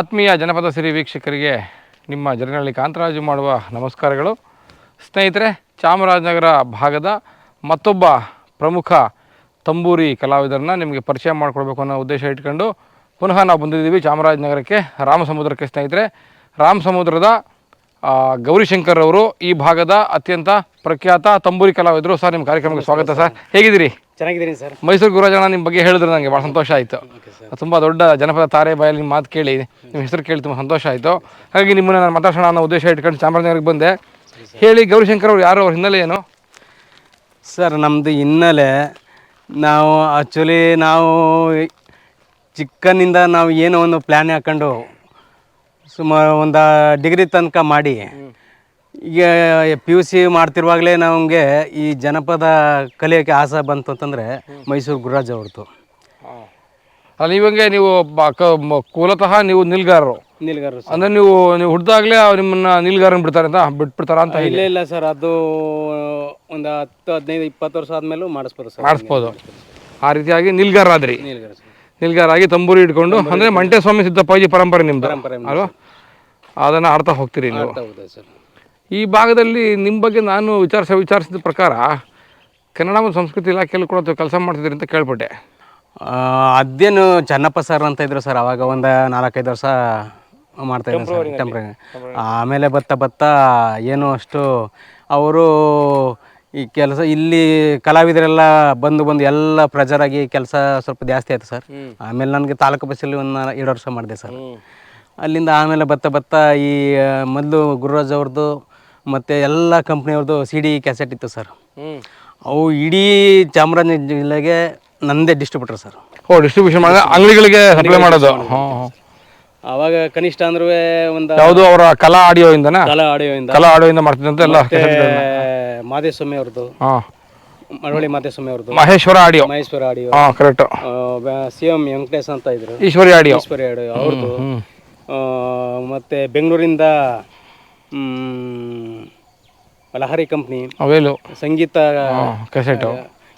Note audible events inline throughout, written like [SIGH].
ಆತ್ಮೀಯ ಜನಪದ ಸಿರಿ ವೀಕ್ಷಕರಿಗೆ ನಿಮ್ಮ ಜನರಲ್ಲಿ ಕಾಂತರಾಜು ಮಾಡುವ ನಮಸ್ಕಾರಗಳು. ಸ್ನೇಹಿತರೆ, ಚಾಮರಾಜನಗರ ಭಾಗದ ಮತ್ತೊಬ್ಬ ಪ್ರಮುಖ ತಂಬೂರಿ ಕಲಾವಿದರನ್ನ ನಿಮಗೆ ಪರಿಚಯ ಮಾಡಿಕೊಡ್ಬೇಕು ಅನ್ನೋ ಉದ್ದೇಶ ಇಟ್ಕೊಂಡು ಪುನಃ ನಾವು ಬಂದಿದ್ದೀವಿ ಚಾಮರಾಜನಗರಕ್ಕೆ, ರಾಮಸಮುದ್ರಕ್ಕೆ ಸ್ನೇಹಿತರೆ. ರಾಮಸಮುದ್ರದ ಗೌರಿಶಂಕರ್ ಅವರು ಈ ಭಾಗದ ಅತ್ಯಂತ ಪ್ರಖ್ಯಾತ ತಂಬೂರಿ ಕಲಾವಿದರು. ಸರ್ ನಿಮ್ಮ ಕಾರ್ಯಕ್ರಮಕ್ಕೆ ಸ್ವಾಗತ ಸರ್. ಹೇಗಿದ್ದೀರಿ? ಚೆನ್ನಾಗಿದ್ದೀನಿ ಸರ್. ಮೈಸೂರು ಗುರುಜನ ನಿಮ್ಮ ಬಗ್ಗೆ ಹೇಳಿದ್ರು ನನಗೆ ಭಾಳ ಸಂತೋಷ ಆಯಿತು. ತುಂಬ ದೊಡ್ಡ ಜನಪದ ತಾರೆ ಬಾಯಲ್ಲಿ ನಿಮ್ಮ ಮಾತು ಕೇಳಿ ನಿಮ್ಮ ಹೆಸರು ಕೇಳಿ ತುಂಬ ಸಂತೋಷ ಆಯಿತು. ಹಾಗಾಗಿ ನಿಮ್ಮನ್ನು ನಾನು ಮಾತಾಡೋಣ ಅನ್ನೋ ಉದ್ದೇಶ ಇಟ್ಕೊಂಡು ಚಾಮರಾಜನಗರಿಗೆ ಬಂದೆ. ಹೇಳಿ ಗೌರಿಶಂಕರ್ ಅವರು ಯಾರು? ಅವ್ರ ಹಿನ್ನೆಲೆ ಏನು? ಸರ್ ನಮ್ಮದು ಹಿನ್ನೆಲೆ ನಾವು ಆ್ಯಕ್ಚುಲಿ ನಾವು ಚಿಕ್ಕನಿಂದ ನಾವು ಏನೋ ಒಂದು ಪ್ಲ್ಯಾನ್ ಹಾಕೊಂಡು ಸುಮಾರು ಒಂದು ಡಿಗ್ರಿ ತನಕ ಮಾಡಿ. ಈಗ ಪಿ ಯು ಸಿ ಮಾಡ್ತಿರುವಾಗಲೇ ನಮಗೆ ಈ ಜನಪದ ಕಲಿಯೋಕ್ಕೆ ಆಸೆ ಬಂತು ಅಂತಂದರೆ ಮೈಸೂರು ಗುರುರಾಜ್ ಅವ್ರದ್ದು. ಅಲ್ಲಿ ಇವಂಗೆ ನೀವು ಬ- ಕ- ಮ- ಮೂಲತಃ ನೀವು ನಿಲ್ಗಾರರು. ನಿಲ್ಗಾರರು ಅಂದರೆ ನೀವು ನೀವು ಹುಡ್ದಾಗಲೇ ನಿಮ್ಮನ್ನ ನಿಲ್ಗಾರನ್ ಬಿಡ್ತಾರೆ ಅಂತ ಬಿಟ್ಬಿಡ್ತಾರ ಅಂತ ಹೇಳಿ. ಇಲ್ಲ ಇಲ್ಲ ಸರ್ ಅದು ಒಂದು ಹತ್ತು ಹದಿನೈದು ಇಪ್ಪತ್ತು ವರ್ಷ ಆದಮೇಲೆ ಮಾಡಿಸ್ಬೋದು ಸರ್. ಮಾಡಿಸ್ಬೋದು. ಆ ರೀತಿಯಾಗಿ ನಿಲ್ಗಾರಾದ್ರಿ ನಿಲ್ಗಾರ ಸರ್. ನಿಲ್ಗಾರಾಗಿ ತಂಬೂರಿ ಇಟ್ಕೊಂಡು ಅಂದರೆ ಮಂಟೇಸ್ವಾಮಿ ಸಿದ್ದಪ್ಪಾಜಿ ಪರಂಪರೆ ನಿಮ್ಮದು ಪರಂಪರೆ ಅಲ್ವಾ? ಅದನ್ನು ಆಡ್ತಾ ಹೋಗ್ತೀರಿ ನೀವು. ಈ ಭಾಗದಲ್ಲಿ ನಿಮ್ಮ ಬಗ್ಗೆ ನಾನು ವಿಚಾರಿಸ ವಿಚಾರಿಸಿದ ಪ್ರಕಾರ ಕನ್ನಡ ಮತ್ತು ಸಂಸ್ಕೃತಿ ಇಲಾಖೆಯಲ್ಲಿ ಕೂಡ ಕೆಲಸ ಮಾಡ್ತಿದ್ದೀರಿ ಅಂತ ಕೇಳ್ಪಟ್ಟೆ. ಅದೇನು ಚನ್ನಪ್ಪ ಸರ್ ಅಂತ ಇದ್ರು ಸರ್ ಅವಾಗ ಒಂದು ನಾಲ್ಕೈದು ವರ್ಷ ಮಾಡ್ತಾ ಇದ್ದೀನಿ ಸರ್ ಟೆಂಪ್ರರಿ ಆಮೇಲೆ ಬತ್ತಾ ಬತ್ತಾ ಏನು ಅಷ್ಟು ಅವರು ಈ ಕೆಲಸ ಇಲ್ಲಿ ಕಲಾವಿದರೆಲ್ಲ ಬಂದು ಬಂದು ಎಲ್ಲ ಪ್ರಜರಾಗಿ ಕೆಲಸ ಸ್ವಲ್ಪ ಜಾಸ್ತಿ ಆಯ್ತು ಸರ್. ಆಮೇಲೆ ನನಗೆ ತಾಲೂಕು ಬಸ್ಸಲ್ಲಿ ಒಂದು ಎರಡು ವರ್ಷ ಮಾಡಿದೆ ಸರ್. ಅಲ್ಲಿಂದ ಆಮೇಲೆ ಬತ್ತ ಬತ್ತ ಈ ಮೊದಲು ಗುರುರಾಜ್ ಅವ್ರದ್ದು ಮತ್ತು ಎಲ್ಲ ಕಂಪ್ನಿಯವ್ರದ್ದು ಸಿ ಡಿ ಕ್ಯಾಸೆಟ್ ಇತ್ತು ಸರ್. ಅವು ಇಡೀ ಚಾಮರಾಜನಗರ ಜಿಲ್ಲೆಗೆ ನಂದೇ ಡಿಸ್ಟ್ರಿಬ್ಯೂಟರ್ ಸರ್. ಓ ಡಿಸ್ಟ್ರಿಬ್ಯೂಷನ್ ಮಾಡಿದ್ರೆ ಅಂಗಡಿಗಳಿಗೆ ಸಪ್ಲೈ ಮಾಡೋದು. ಅವಾಗ ಕನಿಷ್ಠ ಅಂದ್ರೆ ಒಂದು ಯಾವುದು ಅವರ ಕಲಾ ಆಡಿಯೋ ಇಂದನಾ ಕಲಾ ಆಡಿಯೋ ಇಂದ ಕಲಾ ಆಡಿಯೋ ಇಂದ ಮಾಡ್ತಿದ್ದಂತೆ ಎಲ್ಲ ಮಾದೇಸ್ವಾಮಿ ಅವ್ರದ್ದು. ಹಾಂ ಮಳವಳ್ಳಿ ಮಾದೇಸ್ವಾಮಿ ಅವ್ರದ್ದು. ಮಹೇಶ್ವರ ಆಡಿಯೋ. ಮಹೇಶ್ವರ ಆಡಿಯೋ. ಹಾಂ ಕರೆಕ್ಟ್ ಸಿ ಎಂ ವೆಂಕಟೇಶ್ ಅಂತ ಇದ್ರು. ಈಶ್ವರಿ ಆಡಿಯೋ. ಈಶ್ವರಿ ಆಡಿಯೋ ಅವ್ರದ್ದು. ಆ, ಮತ್ತೆ ಬೆಂಗಳೂರಿಂದ ಮ್, ಲಹರಿ ಕಂಪ್ನಿ. ಅವೇಲು ಸಂಗೀತ ಕ್ಯಾಸೆಟ್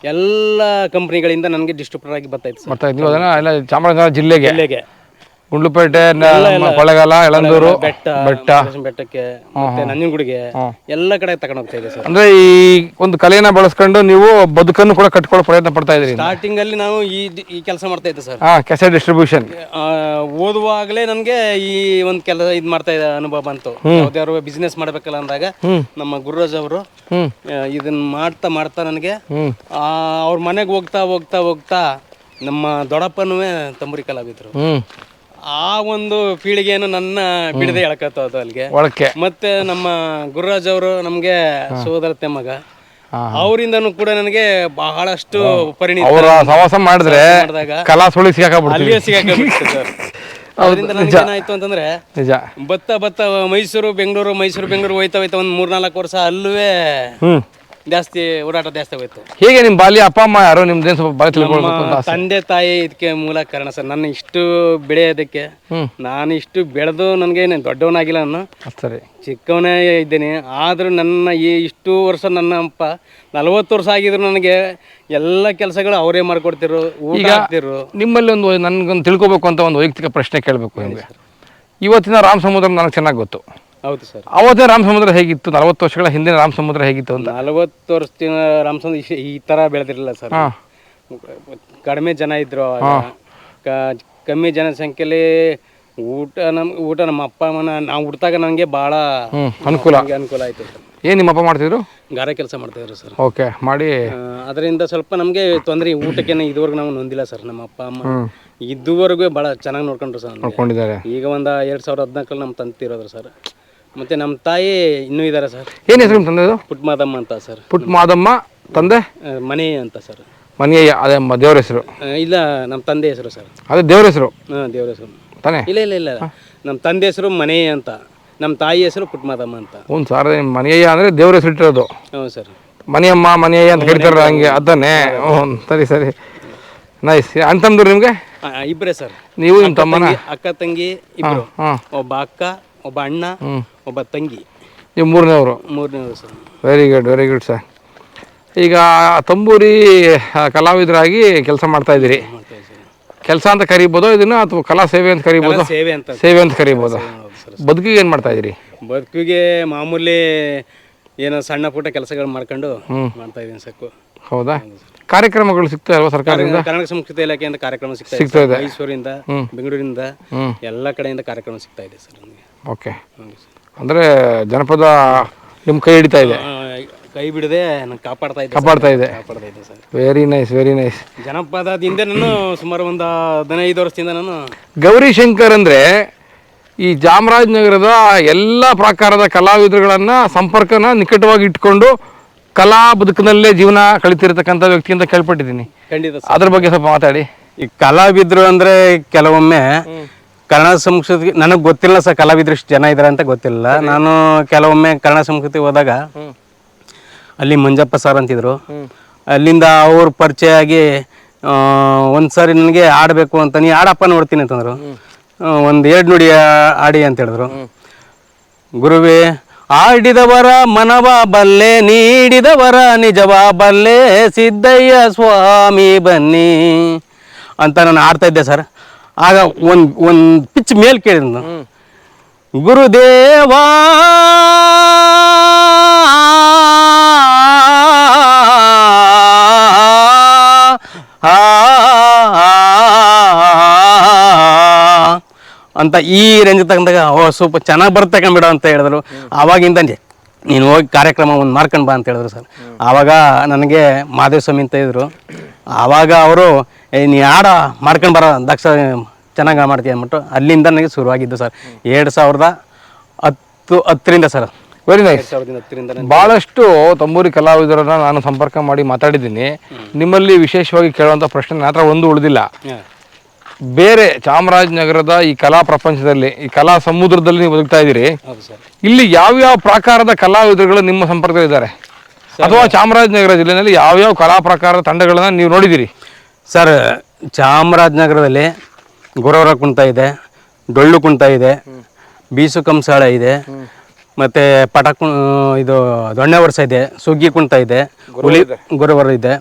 ಎಲ್ಲ ಕಂಪ್ನಿಗಳಿಂದ ನನಗೆ ಡಿಸ್ಟ್ರಿಬ್ಯೂಟರ್ ಆಗಿ ಬರ್ತಾ ಇತ್ತು ಸರ್. ಮತ್ತೆ ನೀವು ಅದನ್ನ ಎಲ್ಲ ಚಾಮರಾಜನಗರ ಜಿಲ್ಲೆಗೆ. ಜಿಲ್ಲೆಗೆ. ಗುಂಡ್ಲುಪೇಟೆ ಕೊಳ್ಳೆಗಾಲ ಎಳಂದೂರು ಬೆಟ್ಟ ಬೆಟ್ಟ. ಬೆಟ್ಟಕ್ಕೆ ಮತ್ತೆ ನಂಜನಗುಡಿಗೆ ಎಲ್ಲ ಕಡೆ ತಗೊಂಡು ಹೋಗ್ತಾ ಇದೆ ಸರ್. ಅಂದ್ರೆ ಈ ಒಂದು ಕಲೆಯನ್ನ ಬಳಸ್ಕೊಂಡು ನೀವು ಬದುಕನ್ನು ಕೂಡ ಕಟ್ಕೊಳ್ಳೋ ಪ್ರಯತ್ನ ಪಡ್ತಾ ಇದ್ದೀರಿ ಸ್ಟಾರ್ಟಿಂಗ್ ಅಲ್ಲಿ ನಾವು ಈ ಈ ಕೆಲಸ ಮಾಡ್ತಾ ಇದ್ದೆ ಸರ್. ಹಾ ಕೆಸೆ ಡಿಸ್ಟ್ರಿಬ್ಯೂಷನ್ ಓದುವಾಗಲೇ ನನಗೆ ಈ ಒಂದು ಕೆಲಸ ಇದು ಮಾಡ್ತಾ ಇದ್ದ ಅನುಭವ ಬಂತು. ಯಾವ್ದಾದ್ರು ಬಿಸ್ನೆಸ್ ಮಾಡ್ಬೇಕಲ್ಲ ಅಂದಾಗ ನಮ್ಮ ಗುರುರಾಜ್ ಅವರು ಇದನ್ನ ಮಾಡ್ತಾ ಮಾಡ್ತಾ ನನಗೆ ಆ ಅವ್ರ ಮನೆಗೆ ಹೋಗ್ತಾ ಹೋಗ್ತಾ ಹೋಗ್ತಾ ನಮ್ಮ ದೊಡ್ಡಪ್ಪನೂ ತಂಬುರಿ ಕಲಾವಿದ್ರು. ಆ ಒಂದು ಪೀಳಿಗೆಯನ್ನು ನನ್ನ ಬಿಡದೆ ಎಳ್ಕತ್ತೋದು ಅಲ್ಲಿಗೆ ಒಳಕ್ಕೆ. ಮತ್ತೆ ನಮ್ಮ ಗುರುರಾಜ್ ಅವರು ನಮ್ಗೆ ಸೋದರತೆ ಮಗ. ಅವರಿಂದನು ಕೂಡ ನನಗೆ ಬಹಳಷ್ಟು ಪರಿಣಿತ ಅವರ ಸವಾಸ ಮಾಡಿದ್ರೆ ಕಲಾ ಸುಳಿ ಸಿಗಾಕಬಿಡ್ತೀವಿ. ಸರ್. ನನಗೆ ಏನಾಯ್ತು ಅಂತಂದ್ರೆ ನಿಜ. ಬತ್ತ ಬತ್ತ ಮೈಸೂರು ಬೆಂಗಳೂರು ಮೈಸೂರು ಬೆಂಗಳೂರು ಹೋಯ್ತಾ ಹೋಯ್ತಾ ಒಂದು ಮೂರ್ನಾಲ್ಕು ವರ್ಷ ಅಲ್ಲೂ ಜಾಸ್ತಿ ಓಡಾಟ ಜಾಸ್ತಿ ಹೋಯ್ತು ಹೇಗೆ ನಿಮ್ಮ ಬಾಲ್ಯ ಅಪ್ಪ ಅಮ್ಮ ಯಾರೋ ನಿಮ್ದೇನು ಸ್ವಲ್ಪ ಬಾಲ್ಯ ತಿಳ್ಕೊಳ್ಬೇಕು ಅಂತ ಆಸೆ. ತಂದೆ ತಾಯಿ ಇದಕ್ಕೆ ಮೂಲ ಕಾರಣ ಸರ್ ನನ್ನ ಇಷ್ಟು ಬೆಳೆಯೋದಕ್ಕೆ ಹ್ಮ್. ನಾನು ಇಷ್ಟು ಬೆಳೆದು ನನಗೆ ದೊಡ್ಡವನಾಗಿಲ್ಲ ನಾನು. ಸರಿ. ಚಿಕ್ಕವನೇ ಇದ್ದೇನೆ ಆದರೂ ನನ್ನ ಈ ಇಷ್ಟು ವರ್ಷ ನನ್ನ ಅಪ್ಪ ನಲವತ್ತು ವರ್ಷ ಆಗಿದ್ರು ನನಗೆ ಎಲ್ಲ ಕೆಲಸಗಳು ಅವರೇ ಮಾಡ್ಕೊಡ್ತಿರು ಊಟ ಹಾಕ್ತಿರು ನಿಮ್ಮಲ್ಲಿ ಒಂದು ನನ್ಗೊಂದು ತಿಳ್ಕೊಬೇಕು ಅಂತ ಒಂದು ವೈಯಕ್ತಿಕ ಪ್ರಶ್ನೆ ಕೇಳಬೇಕು ನಿಮಗೆ. ಇವತ್ತಿನ ರಾಮ ಸಮುದ್ರ ನನಗೆ ಚೆನ್ನಾಗಿ ಗೊತ್ತು. ಹೌದು ಸರ್. ಅವತ್ತೇ ರಾಮ ಸಮುದ್ರ ಹೇಗಿತ್ತು? ನಲವತ್ತು ವರ್ಷಗಳ ಹಿಂದಿನ ರಾಮ ಸಮುದ್ರ ಹೇಗಿತ್ತು ಅಂತ? ನಲವತ್ತು ವರ್ಷದಿನ ರಾಮ ಸಮುದ್ರ ಈ ತರ ಬೆಳೆದಿರಲಿಲ್ಲ ಸರ್. ಹಾ. ಕಡಿಮೆ ಜನ ಇದ್ರು. ಕ- ಕಮ್ಮಿ ಜನಸಂಖ್ಯೆಲಿ ಊಟ ನಮ್ ಊಟ ನಮ್ಮ ಅಪ್ಪ ಅಮ್ಮನ ನಾವು ಹುಟ್ಟಾಗ ನನಗೆ ಭಾಳ ಹ್ಞೂ ಅನುಕೂಲ. ನಮ್ಗೆ ಅನುಕೂಲ ಆಯ್ತು ಸರ್. ನಿಮ್ಮ ನಿಮ್ಮಪ್ಪ ಮಾಡ್ತಿದ್ರು? ಗಾರೆ ಕೆಲಸ ಮಾಡ್ತಿದ್ರು ಸರ್. ಓಕೆ ಮಾಡಿ. ಅದರಿಂದ ಸ್ವಲ್ಪ ನಮಗೆ ತೊಂದರೆ ಊಟಕ್ಕೇನೆ ಇದುವರೆಗೂ ನಾವು ನೊಂದಿಲ್ಲ ಸರ್. ನಮ್ಮ ಅಪ್ಪ ಅಮ್ಮ ಇದುವರೆಗೂ ಭಾಳ ಚೆನ್ನಾಗಿ ನೋಡ್ಕೊಂಡ್ರು ಸರ್ ನಮ್ಗೆ. ನೋಡ್ಕೊಂಡಿದ್ದಾರೆ. ಈಗ ಒಂದು ಎರಡು ಸಾವಿರದ ಹದಿನಾಲ್ಕಲ್ಲಿ ನಮ್ಮ ತಂತಿರೋದ್ರು ಸರ್. ಮತ್ತು ನಮ್ಮ ತಾಯಿ ಇನ್ನೂ ಇದ್ದಾರೆ ಸರ್. ಏನು ಹೆಸರು ನಿಮ್ಮ ತಂದೆದು? ಪುಟ್ಮಾದಮ್ಮ ಅಂತ ಸರ್. ಪುಟ್ ಮಾದಮ್ಮ ತಂದೆ ಮನೆ ಅಂತ ಸರ್. ಮನೆಯ ಅದೇ ಮ- ದೇವ್ರ ಹೆಸರು. ಆ, ಇಲ್ಲ ನಮ್ಮ ತಂದೆ ಹೆಸರು ಸರ್. ಅದೇ ದೇವ್ರ ಹೆಸರು? ಹಾಂ ದೇವ್ರ ಹೆಸರು. ತಾನೇ? ಇಲ್ಲ ಇಲ್ಲ ಇಲ್ಲ. ನಮ್ಮ ತಂದೆ ಹೆಸರು ಮನೆ ಅಂತ. ನಮ್ಮ ತಾಯಿ ಹೆಸರು ಪುಟ್ಮಾದಮ್ಮ ಅಂತ. ಒಂದು ಸಾರ ಮನೆಯ ಅಂದರೆ ದೇವ್ರ ಹೆಸರು ಇಟ್ಟಿರೋದು. ಹ್ಞೂ ಸರ್. ಮನೆಯಮ್ಮ ಮನೆಯ ಅಂತ ಕರಿತಾರಲ್ಲ ಹಂಗೆ ಅದನ್ನೇ. ಹ್ಞೂ ಸರಿ ಸರಿ. ನೈಸ್ ಅಂತಂದ್ರು ನಿಮಗೆ? ಆ, ಇಬ್ಬರೇ ಸರ್. ನೀವು ನಿಮ್ಮ ತಮ್ಮನ? ಅಕ್ಕ ತಂಗಿ ಇಬ್ಬರು ಹಾಂ. ಒಬ್ಬ ಅಕ್ಕ ಒಬ್ಬ ಅಣ್ಣ ಒಬ್ಬ ತಂಗಿ. ನೀವು ಮೂರನೇವರು? ಮೂರನೇವರು sir. Very good very good sir ಈಗ ತಂಬೂರಿ ಕಲಾವಿದರಾಗಿ ಕೆಲಸ ಮಾಡ್ತಾ ಇದ್ದೀರಿ. ಕೆಲಸ ಅಂತ ಕರಿಬೋದು ಇದನ್ನ ಅಥವಾ ಕಲಾ ಸೇವೆ ಅಂತ ಕರಿಬೋದು? ಸೇವೆ ಅಂತ. ಸೇವೆ ಅಂತ ಕರಿಬೋದು? ಬದುಕಿಗೆ ಏನು ಮಾಡ್ತಾ ಇದ್ದೀರಿ? ಬದುಕಿಗೆ ಮಾಮೂಲಿ ಏನೋ ಸಣ್ಣ ಪುಟ್ಟ ಕೆಲಸಗಳು ಮಾಡ್ಕೊಂಡು ಮಾಡ್ತಾ ಇದ್ದೀನಿ ಸಕ್ಕು ಹೌದಾ? ಕಾರ್ಯಕ್ರಮಗಳು ಸಿಗ್ತಾ ಇಲ್ವಾ ಸರ್ಕಾರದಿಂದ? ಕನ್ನಡ ಸಂಸ್ಕೃತಿ ಇಲಾಖೆಯಿಂದ ಕಾರ್ಯಕ್ರಮ ಸಿಗ್ತಾ ಇದೆ ಮೈಸೂರಿಂದ ಬೆಂಗಳೂರಿಂದ ಎಲ್ಲ ಕಡೆಯಿಂದ ಕಾರ್ಯಕ್ರಮ ಸಿಗ್ತಾ ಇದೆ ಸರ್ ನಮಗೆ. ಓಕೆ. ಅಂದರೆ ಜನಪದ ನಿಮ್ಮ ಕೈ ಹಿಡಿತಾ ಇದೆ? ಕೈ ಬಿಡದೆ ನಾನು ಕಾಪಾಡ್ತಾ ಇದೆ ಕಾಪಾಡ್ತಾ ಇದೆ. ಕಾಪಾಡ್ತಾ ಇದ್ದೆ sir. Very nice very nice ಜನಪದದಿಂದ ನಾನು ಸುಮಾರು ಒಂದು ಹದಿನೈದು ವರ್ಷದಿಂದ ನಾನು ಗೌರಿ ಶಂಕರ್ ಅಂದರೆ ಈ ಚಾಮರಾಜನಗರದ ಎಲ್ಲ ಪ್ರಕಾರದ ಕಲಾವಿದರುಗಳನ್ನು ಸಂಪರ್ಕನ ನಿಕಟವಾಗಿ ಇಟ್ಕೊಂಡು ಕಲಾ ಬದುಕಿನಲ್ಲೇ ಜೀವನ ಕಳಿತಿರ್ತಕ್ಕಂಥ ವ್ಯಕ್ತಿ ಅಂತ ಕೇಳ್ಪಟ್ಟಿದ್ದೀನಿ. ಖಂಡಿತ ಸರ್. ಅದ್ರ ಬಗ್ಗೆ ಸ್ವಲ್ಪ ಮಾತಾಡಿ. ಈ ಕಲಾವಿದ್ರು ಅಂದ್ರೆ ಕೆಲವೊಮ್ಮೆ ಕನ್ನಡ ಸಂಸ್ಕೃತಿ ನನಗೆ ಗೊತ್ತಿಲ್ಲ ಸರ್ ಕಲಾವಿದ್ರು ಇಷ್ಟು ಜನ ಇದ್ದಾರೆ ಅಂತ ಗೊತ್ತಿಲ್ಲ. ನಾನು ಕೆಲವೊಮ್ಮೆ ಕನ್ನಡ ಸಂಸ್ಕೃತಿ ಹೋದಾಗ ಅಲ್ಲಿ ಮಂಜಪ್ಪ ಸರ್ ಅಂತಿದ್ರು. ಅಲ್ಲಿಂದ ಅವ್ರ ಪರಿಚಯ ಆಗಿ ಒಂದ್ಸರಿ ಒಂದ್ ಸಾರಿ ನನಗೆ ಆಡಬೇಕು ಅಂತ ನೀ ಆಡಪ್ಪ ನೋಡ್ತೀನಿ ಅಂತಂದ್ರು. ಒಂದು ಒಂದ್ ಎರಡು ನುಡಿ ಆಡಿ ಅಂತ ಹೇಳಿದ್ರು. ಗುರುವೇ ಆಡಿದವರ ಮನವ ಬಲ್ಲೆ ನೀಡಿದವರ ನಿಜವ ಬಲ್ಲೆ ಸಿದ್ದಯ್ಯ ಸ್ವಾಮಿ ಬನ್ನಿ ಅಂತ ನಾನು ಆಡ್ತಾ ಇದ್ದೆ ಸರ್ ಆಗ ಒಂದು ಒಂದು ಪಿಚ್ ಮೇಲ್ ಕೇಳಿದ್ನು ಗುರುದೇವಾ ಅಂತ ಈ ರೇಂಜ್ ತಗೊಂಡಾಗ ಓ ಸ್ವಲ್ಪ ಚೆನ್ನಾಗಿ ಬರುತ್ತೆ ಕಂಬಿಡ ಅಂತ ಹೇಳಿದ್ರು. ಆವಾಗಿಂದ ನೀನು ಹೋಗಿ ಕಾರ್ಯಕ್ರಮ ಒಂದು ಮಾಡ್ಕೊಂಡು ಬಾ ಅಂತ ಹೇಳಿದ್ರು ಸರ್. ಆವಾಗ ನನಗೆ ಮಾದೇವ ಸ್ವಾಮಿ ಅಂತ ಇದ್ದರು ಆವಾಗ ಅವರು ಏ ನೀ ಆಡ ಮಾಡ್ಕೊಂಡು ಬರೋ ದಕ್ಷ ಚೆನ್ನಾಗಿ ಮಾಡ್ತೀಯ ಅಂದ್ಬಿಟ್ಟು ಅಲ್ಲಿಂದ ನನಗೆ ಶುರುವಾಗಿದ್ದು ಸರ್. ಎರಡು ಸಾವಿರದ ಹತ್ತು ಹತ್ತರಿಂದ ಸರ್. ವೆರಿ ನೈಸ್ ಭಾಳಷ್ಟು ತಂಬೂರಿ ಕಲಾವಿದರನ್ನ ನಾನು ಸಂಪರ್ಕ ಮಾಡಿ ಮಾತಾಡಿದ್ದೀನಿ. ನಿಮ್ಮಲ್ಲಿ ವಿಶೇಷವಾಗಿ ಕೇಳುವಂಥ ಪ್ರಶ್ನೆ ಮಾತ್ರ ಹತ್ರ ಒಂದು ಉಳಿದಿಲ್ಲ. ಬೇರೆ ಚಾಮರಾಜನಗರದ ಈ ಕಲಾ ಪ್ರಪಂಚದಲ್ಲಿ ಈ ಕಲಾ ಸಮುದ್ರದಲ್ಲಿ ನೀವು ಬದುಕ್ತಾ ಇದ್ದೀರಿ. ಇಲ್ಲಿ ಯಾವ್ಯಾವ ಪ್ರಕಾರದ ಕಲಾವಿದರುಗಳು ನಿಮ್ಮ ಸಂಪರ್ಕದಲ್ಲಿದ್ದಾರೆ? ಅಥವಾ ಚಾಮರಾಜನಗರ ಜಿಲ್ಲೆಯಲ್ಲಿ ಯಾವ್ಯಾವ ಕಲಾ ಪ್ರಕಾರದ ತಂಡಗಳನ್ನ ನೀವು ನೋಡಿದ್ದೀರಿ? ಸರ್ ಚಾಮರಾಜನಗರದಲ್ಲಿ ಗುರವರ ಕುಂಟ ಇದೆ ಡೊಳ್ಳು ಕುಂಟ ಇದೆ ಬೀಸು ಕಂಸಾಳ ಇದೆ ಮತ್ತೆ ಪಟ ಇದು ದೊಣ್ಣೆ ವರ್ಷ ಇದೆ ಸುಗ್ಗಿ ಕುಂಟ ಇದೆ ಹುಲಿ ಗೊರವರ ಇದೆ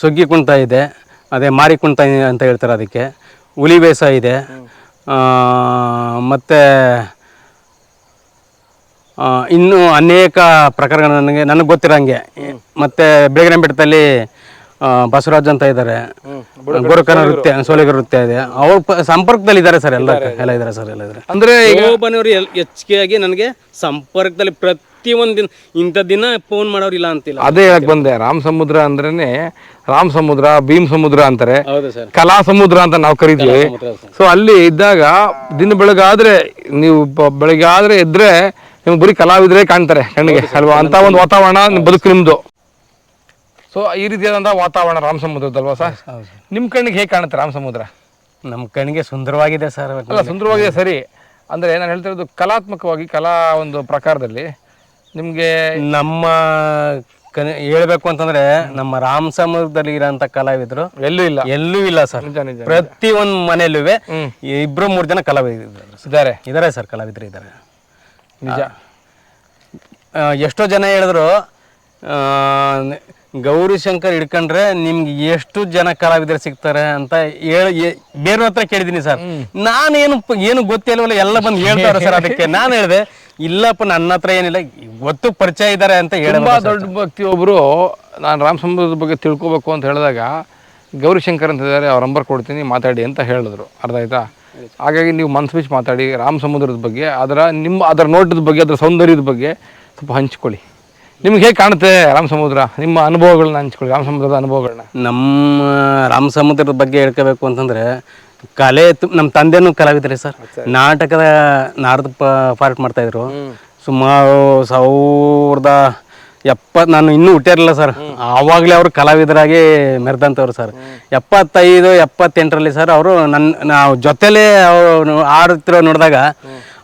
ಸುಗ್ಗಿ ಕುಂಟ ಇದೆ ಅದೇ ಮಾರಿ ಕುಂಟ ಅಂತ ಹೇಳ್ತಾರೆ ಅದಕ್ಕೆ. ಹುಲಿ ಬೇಸ ಇದೆ ಮತ್ತು ಇನ್ನು ಅನೇಕ ಪ್ರಕಾರಗಳು ನನಗೆ ನನಗೆ ಗೊತ್ತಿರೋಂಗೆ. ಮತ್ತೆ ಬೆಳಗಿನ ಬೆಟ್ಟದಲ್ಲಿ ಬಸವರಾಜ್ ಅಂತ ಇದ್ದಾರೆ ಗೋರಕನ ನೃತ್ಯ ಸೋಲಿಗರ ನೃತ್ಯ ಇದೆ. ಅವ್ರ ಸಂಪರ್ಕದಲ್ಲಿ ಇದ್ದಾರೆ ಸರ್ ಎಲ್ಲ ಎಲ್ಲ ಇದ್ದಾರೆ ಸರ್ ಎಲ್ಲ ಇದ್ದಾರೆ ಅಂದ್ರೆ ಒಬ್ಬನವರು ಹೆಚ್ಚಿಗೆಯಾಗಿ ನನಗೆ ಸಂಪರ್ಕದಲ್ಲಿ ಪ್ರತಿಯೊಂದಿನ ಇಂಥ ದಿನ ಫೋನ್ ಮಾಡೋರಿಲ್ಲ ಅಂತಿಲ್ಲ. ಅದೇ ಹೇಳಕ್ ಬಂದೆ ರಾಮ್ ಸಮುದ್ರ ಅಂದ್ರೇನೆ ರಾಮ್ ಸಮುದ್ರ ಭೀಮ್ ಸಮುದ್ರ ಅಂತಾರೆ. ಹೌದು ಸರ್. ಕಲಾ ಸಮುದ್ರ ಅಂತ ನಾವು ಕರಿತೀವಿ. ಸೊ ಅಲ್ಲಿ ಇದ್ದಾಗ ದಿನ ಬೆಳಗಾದ್ರೆ ನೀವು ಬ- ಬೆಳಗ್ಗೆ ಆದ್ರೆ ಇದ್ರೆ ನಿಮ್ಗೆ ಬರೀ ಕಲಾವಿದ್ರೆ ಕಾಣ್ತಾರೆ ಕಣ್ಣಿಗೆ. ಅಲ್ವಾ? ಅಂತ ಒಂದು ವಾತಾವರಣ ನಿಮ್ ಬದುಕು ನಿಮ್ದು. ಸೊ ಈ ರೀತಿಯಾದಂಥ ವಾತಾವರಣ ರಾಮ ಸಮುದ್ರದಲ್ವಾ ಸರ್? ನಿಮ್ಮ ಕಣ್ಣಿಗೆ ಹೇಗೆ ಕಾಣುತ್ತೆ ರಾಮ ಸಮುದ್ರ? ನಮ್ಮ ಕಣ್ಣಿಗೆ ಸುಂದರವಾಗಿದೆ ಸರ್ ಅಲ್ಲ ಸುಂದರವಾಗಿದೆ ಸರಿ. ಅಂದ್ರೆ ನಾನು ಹೇಳ್ತಿರೋದು ಕಲಾತ್ಮಕವಾಗಿ ಕಲಾ ಒಂದು ಪ್ರಕಾರದಲ್ಲಿ ನಿಮಗೆ ನಮ್ಮ ಕನ್ ಹೇಳ್ಬೇಕು ಅಂತಂದ್ರೆ ನಮ್ಮ ರಾಮ ಸಮುದ್ರದಲ್ಲಿ ಇರೋಂಥ ಕಲಾವಿದರು ಎಲ್ಲೂ ಇಲ್ಲ. ಎಲ್ಲೂ ಇಲ್ಲ ಸರ್. ನಿಜ ನಿಜ ಪ್ರತಿ ಒಂದು ಮನೆಯಲ್ಲೂ ಇಬ್ರು ಮೂರು ಜನ ಕಲಾವಿದರು ಇದ್ದಾರೆ ಸರ್. ಇದ್ದಾರೆ. ಸರ್ ಕಲಾವಿದರು ಇದ್ದಾರೆ. ನಿಜ. ಎಷ್ಟೋ ಜನ ಹೇಳಿದ್ರು ಗೌರಿ ಶಂಕರ್ ಹಿಡ್ಕೊಂಡ್ರೆ ನಿಮ್ಗೆ ಎಷ್ಟು ಜನ ಕಲಾವಿದರು ಸಿಗ್ತಾರೆ ಅಂತ ಹೇಳಿ ಬೇರೆ ಹತ್ರ ಕೇಳಿದೀನಿ ಸರ್. ನಾನೇನು ಏನು ಏನು ಗೊತ್ತಿಲ್ವಲ್ಲ ಎಲ್ಲ ಬಂದು ಹೇಳ್ತಾರೆ ಸರ್ ಅದಕ್ಕೆ. [LAUGHS] ನಾನು ಹೇಳಿದೆ ಇಲ್ಲಪ್ಪ ನನ್ನ ಹತ್ರ ಏನಿಲ್ಲ ಗೊತ್ತು ಪರಿಚಯ ಇದ್ದಾರೆ ಅಂತ ಹೇಳಿ ತುಂಬಾ ದೊಡ್ಡ ವ್ಯಕ್ತಿ ಒಬ್ರು. ನಾನು ರಾಮ ಸಮುದ್ರದ ಬಗ್ಗೆ ತಿಳ್ಕೊಬೇಕು ಅಂತ ಹೇಳಿದಾಗ ಗೌರಿಶಂಕರ್ ಅಂತ ಇದ್ದಾರೆ ಅವ್ರ ನಂಬರ್ ಕೊಡ್ತೀನಿ ಮಾತಾಡಿ ಅಂತ ಹೇಳಿದ್ರು. ಅರ್ಧ ಆಯ್ತಾ? ಹಾಗಾಗಿ ನೀವು ಮನ್ಸು ಬಿಚ್ಚಿ ಮಾತಾಡಿ ರಾಮ ಸಮುದ್ರದ ಬಗ್ಗೆ ಅದರ ನಿಮ್ಮ ಅದರ ನೋಟದ ಬಗ್ಗೆ ಅದರ ಸೌಂದರ್ಯದ ಬಗ್ಗೆ ಸ್ವಲ್ಪ ಹಂಚ್ಕೊಳ್ಳಿ. ನಿಮ್ಗೆ ಹೇಗೆ ಕಾಣುತ್ತೆ ರಾಮ ಸಮುದ್ರ ನಿಮ್ಮ ಅನುಭವಗಳನ್ನ ಹಂಚ್ಕೊಳ್ಳಿ ರಾಮ ಸಮುದ್ರದ ಅನುಭವಗಳನ್ನ ನಮ್ಮ ರಾಮ ಸಮುದ್ರದ ಬಗ್ಗೆ ಹೇಳ್ಕೋಬೇಕು ಅಂತಂದ್ರೆ ಕಲೆ ತು- ನಮ್ಮ ತಂದೆನು ಕಲಾವಿದ್ರಿ ಸರ್. ನಾಟಕದ ನಾರದ ಪಾರ್ಟ್ ಮಾಡ್ತಾ ಇದ್ರು ಸುಮಾರು ಸಾವಿರದ ಎಪ್ಪತ್ ನಾನು ಇನ್ನೂ ಹುಟ್ಟಿರಲಿಲ್ಲ ಸರ್. ಆವಾಗಲೇ ಅವರು ಕಲಾವಿದರಾಗಿ ಮೆರೆದಂಥವ್ರು ಸರ್. ಎಪ್ಪತ್ತೈದು ಎಪ್ಪತ್ತೆಂಟರಲ್ಲಿ ಸರ್ ಅವರು ನನ್ನ ನಾವು ಜೊತೆಲೇ ಅವರು ಆಡುತ್ತಿರೋ ನೋಡಿದಾಗ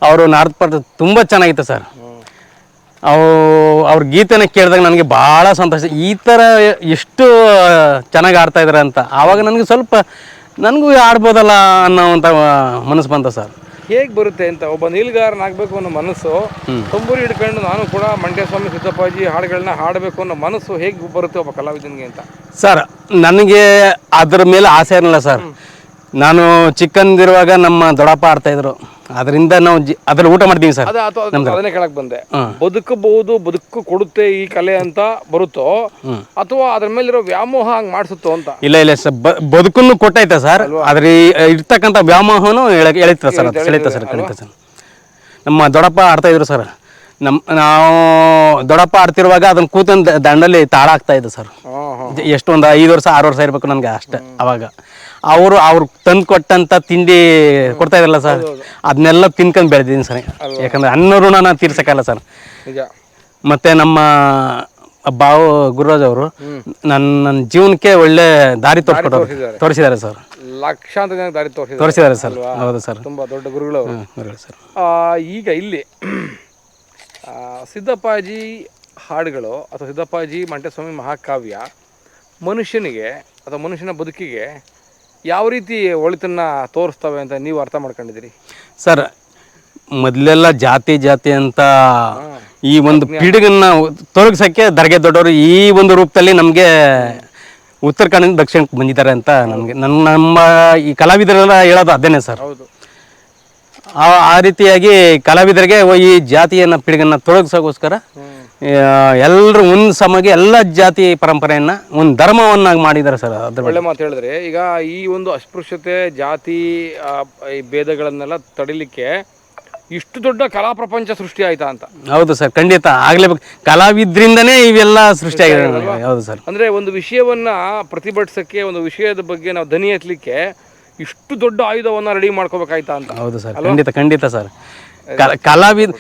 ಅವರು ನಾರದ ಪಾರ್ಟ್ ತುಂಬ ಚೆನ್ನಾಗಿತ್ತು ಸರ್. ಅವು ಅವ್ರ ಗೀತೆನ ಕೇಳಿದಾಗ ನನಗೆ ಭಾಳ ಸಂತೋಷ. ಈ ಥರ ಎಷ್ಟು ಚೆನ್ನಾಗಿ ಆಡ್ತಾ ಇದ್ದಾರೆ ಅಂತ. ಆವಾಗ ನನಗೆ ಸ್ವಲ್ಪ ನನಗೂ ಆಡ್ಬೋದಲ್ಲ ಅನ್ನೋವಂಥ ಮನಸ್ಸು ಬಂತ ಸರ್. ಹೇಗೆ ಬರುತ್ತೆ ಅಂತ ಒಬ್ಬ ನೀಲ್ಗಾರನಾಗಬೇಕು ಅನ್ನೋ ಮನಸ್ಸು ತಂಬೂರಿ ಹಿಡ್ಕೊಂಡು ನಾನು ಕೂಡ ಮಂಡ್ಯ ಸ್ವಾಮಿ ಸಿದ್ದಪ್ಪಾಜಿ ಹಾಡುಗಳನ್ನ ಹಾಡಬೇಕು ಅನ್ನೋ ಮನಸ್ಸು ಹೇಗೆ ಬರುತ್ತೆ ಒಬ್ಬ ಕಲಾವಿದನಿಗೆ ಅಂತ? ಸರ್ ನನಗೆ ಅದ್ರ ಮೇಲೆ ಆಸೆ ಇರಲಿಲ್ಲ ಸರ್. ನಾನು ಚಿಕ್ಕಂದಿರುವಾಗ ನಮ್ಮ ದೊಡ್ಡಪ್ಪ ಆಡ್ತಾ ಇದ್ರು. ಅದರಿಂದ ನಾವು ಜಿ ಅದ್ರಲ್ಲಿ ಊಟ ಮಾಡ್ತೀವಿ ಸರ್. ಅದ ಅಥವಾ ಅದನ್ನೇ ಕೇಳಕ್ ಬಂದೆ. ಬದುಕಬಹುದು ಬದುಕು ಕೊಡುತ್ತೆ ಈ ಕಲೆ ಅಂತ ಬರುತ್ತೋ ಅಥವಾ ಅದ್ರ ಮೇಲಿರೋ ವ್ಯಾಮೋಹ ಹಂಗ್ ಮಾಡಿಸುತ್ತೋ ಅಂತ? ಇಲ್ಲ ಇಲ್ಲ ಸರ್. ಬದುಕನ್ನು ಕೊಟ್ಟೈತೆ ಸರ್. ಅದ್ರ ಈ- ಇರ್ತಕ್ಕಂಥ ವ್ಯಾಮೋಹನು ಎಳ- ಎಳಿತದೆ ಸರ್ ಅದು. ಸೆಳಿತ ಸರ್ ಕಳಿತ ಸರ್. ನಮ್ಮ ದೊಡ್ಡಪ್ಪ ಆಡ್ತಾ ಇದ್ರು ಸರ್. ನಮ್ಮ ನಾವು ದೊಡ್ಡಪ್ಪ ಆಡ್ತಿರುವಾಗ ಅದನ್ನ ಕೂತ ದಂಡಲ್ಲಿ ತಾಳ ಆಗ್ತಾ ಇದ್ದೆ ಸರ್. ಜ- ಎಷ್ಟು ಒಂದು ಐದು ವರ್ಷ ಆರು ವರ್ಷ ಇರ್ಬೇಕು ನನಗೆ ಅಷ್ಟೇ ಅವಾಗ. ಅವರು ಅವ್ರು ತಂದು ಕೊಟ್ಟಂತ ತಿಂಡಿ ಕೊಡ್ತಾ ಇದ್ರಲ್ಲ ಸರ್ ಅದನ್ನೆಲ್ಲ ತಿನ್ಕೊಂಡು ಬೆಳೆದಿದ್ದೀನಿ ಸರ್. ಯಾಕಂದ್ರೆ ಅನ್ನ ನಾನು ತೀರ್ಸಕ್ಕಲ್ಲ ಸರ್. ಮತ್ತೆ ನಮ್ಮ ಬಾವು ಗುರುರಾಜ್ ಅವರು ನನ್ನ ನನ್ನ ಜೀವನಕ್ಕೆ ಒಳ್ಳೆ ದಾರಿ ತೋರಿಸ್ಕೊಟ್ಟವ್ರು. ತೋರಿಸಿದ್ದಾರೆ. ಸರ್. ಲಕ್ಷಾಂತರ ಜನ ದಾರಿ ತೋರಿಸಿದ್ದಾರೆ. ಸರ್. ಹೌದು ಸರ್. ತುಂಬ ದೊಡ್ಡ ಗುರುಗಳು. ಸರ್. ಈಗ ಇಲ್ಲಿ ಸಿದ್ದಪ್ಪಾಜಿ ಹಾಡುಗಳು ಅಥವಾ ಸಿದ್ದಪ್ಪಾಜಿ ಮಂಟೇಸ್ವಾಮಿ ಮಹಾಕಾವ್ಯ ಮನುಷ್ಯನಿಗೆ ಅಥವಾ ಮನುಷ್ಯನ ಬದುಕಿಗೆ ಯಾವ ರೀತಿ ಒಳಿತನ್ನ ತೋರಿಸ್ತವೆ ಅಂತ ನೀವು ಅರ್ಥ ಮಾಡ್ಕೊಂಡಿದ್ದೀರಿ? ಸರ್ ಮೊದಲೆಲ್ಲ ಜಾತಿ ಜಾತಿ ಅಂತ ಈ ಒಂದು ಪಿಡುಗನ್ನ ತೊಲಗಿಸೋಕ್ಕೆ ದರ್ಗೆ ದೊಡ್ಡವರು ಈ ಒಂದು ರೂಪದಲ್ಲಿ ನಮಗೆ ಉತ್ತರ ಕನ್ನಡ ದಕ್ಷಿಣಕ್ಕೆ ಬಂದಿದ್ದಾರೆ ಅಂತ ನಮಗೆ ನನ್ನ ನಮ್ಮ ಈ ಕಲಾವಿದರೆಲ್ಲ ಹೇಳೋದು ಅದೇನೆ ಸರ್. ಹೌದು. ಆ ರೀತಿಯಾಗಿ ಕಲಾವಿದರಿಗೆ ಈ ಜಾತಿಯನ್ನ ಪಿಡುಗನ್ನ ತೊಲಗಿಸೋಗೋಸ್ಕರ ಎಲ್ಲರೂ ಒಂದು ಸಮಗೆ ಎಲ್ಲ ಜಾತಿ ಪರಂಪರೆಯನ್ನ ಒಂದು ಧರ್ಮವನ್ನಾಗಿ ಮಾಡಿದ್ದಾರೆ ಸರ್ ಅದ್ರ ಒಳ್ಳೆ ಮಾತು ಹೇಳಿದ್ರೆ. ಈಗ ಈ ಒಂದು ಅಸ್ಪೃಶ್ಯತೆ ಜಾತಿ ಆ, ಈ ಭೇದಗಳನ್ನೆಲ್ಲ ತಡಿಲಿಕ್ಕೆ ಇಷ್ಟು ದೊಡ್ಡ ಕಲಾ ಪ್ರಪಂಚ ಸೃಷ್ಟಿ ಆಯ್ತಾ ಅಂತ. ಹೌದು ಸರ್ ಖಂಡಿತ. ಆಗ್ಲೇಬೇಕು. ಕಲಾವಿದ್ರಿಂದನೇ ಇವೆಲ್ಲ ಸೃಷ್ಟಿಯಾಗಿದೆ ಹೌದು ಸರ್. ಅಂದ್ರೆ ಒಂದು ವಿಷಯವನ್ನ ಪ್ರತಿಭಟಿಸಕ್ಕೆ ಒಂದು ವಿಷಯದ ಬಗ್ಗೆ ನಾವು ದನಿ ಎತ್ತಲಿಕ್ಕೆ ಇಷ್ಟು ದೊಡ್ಡ ಆಯುಧವನ್ನ ರೆಡಿ ಮಾಡ್ಕೋಬೇಕಾಯ್ತಾ ಅಂತ. ಹೌದು ಸರ್ ಖಂಡಿತ ಖಂಡಿತ ಸರ್. ಕಲಾವಿದ್ ಕಲಾವಿದ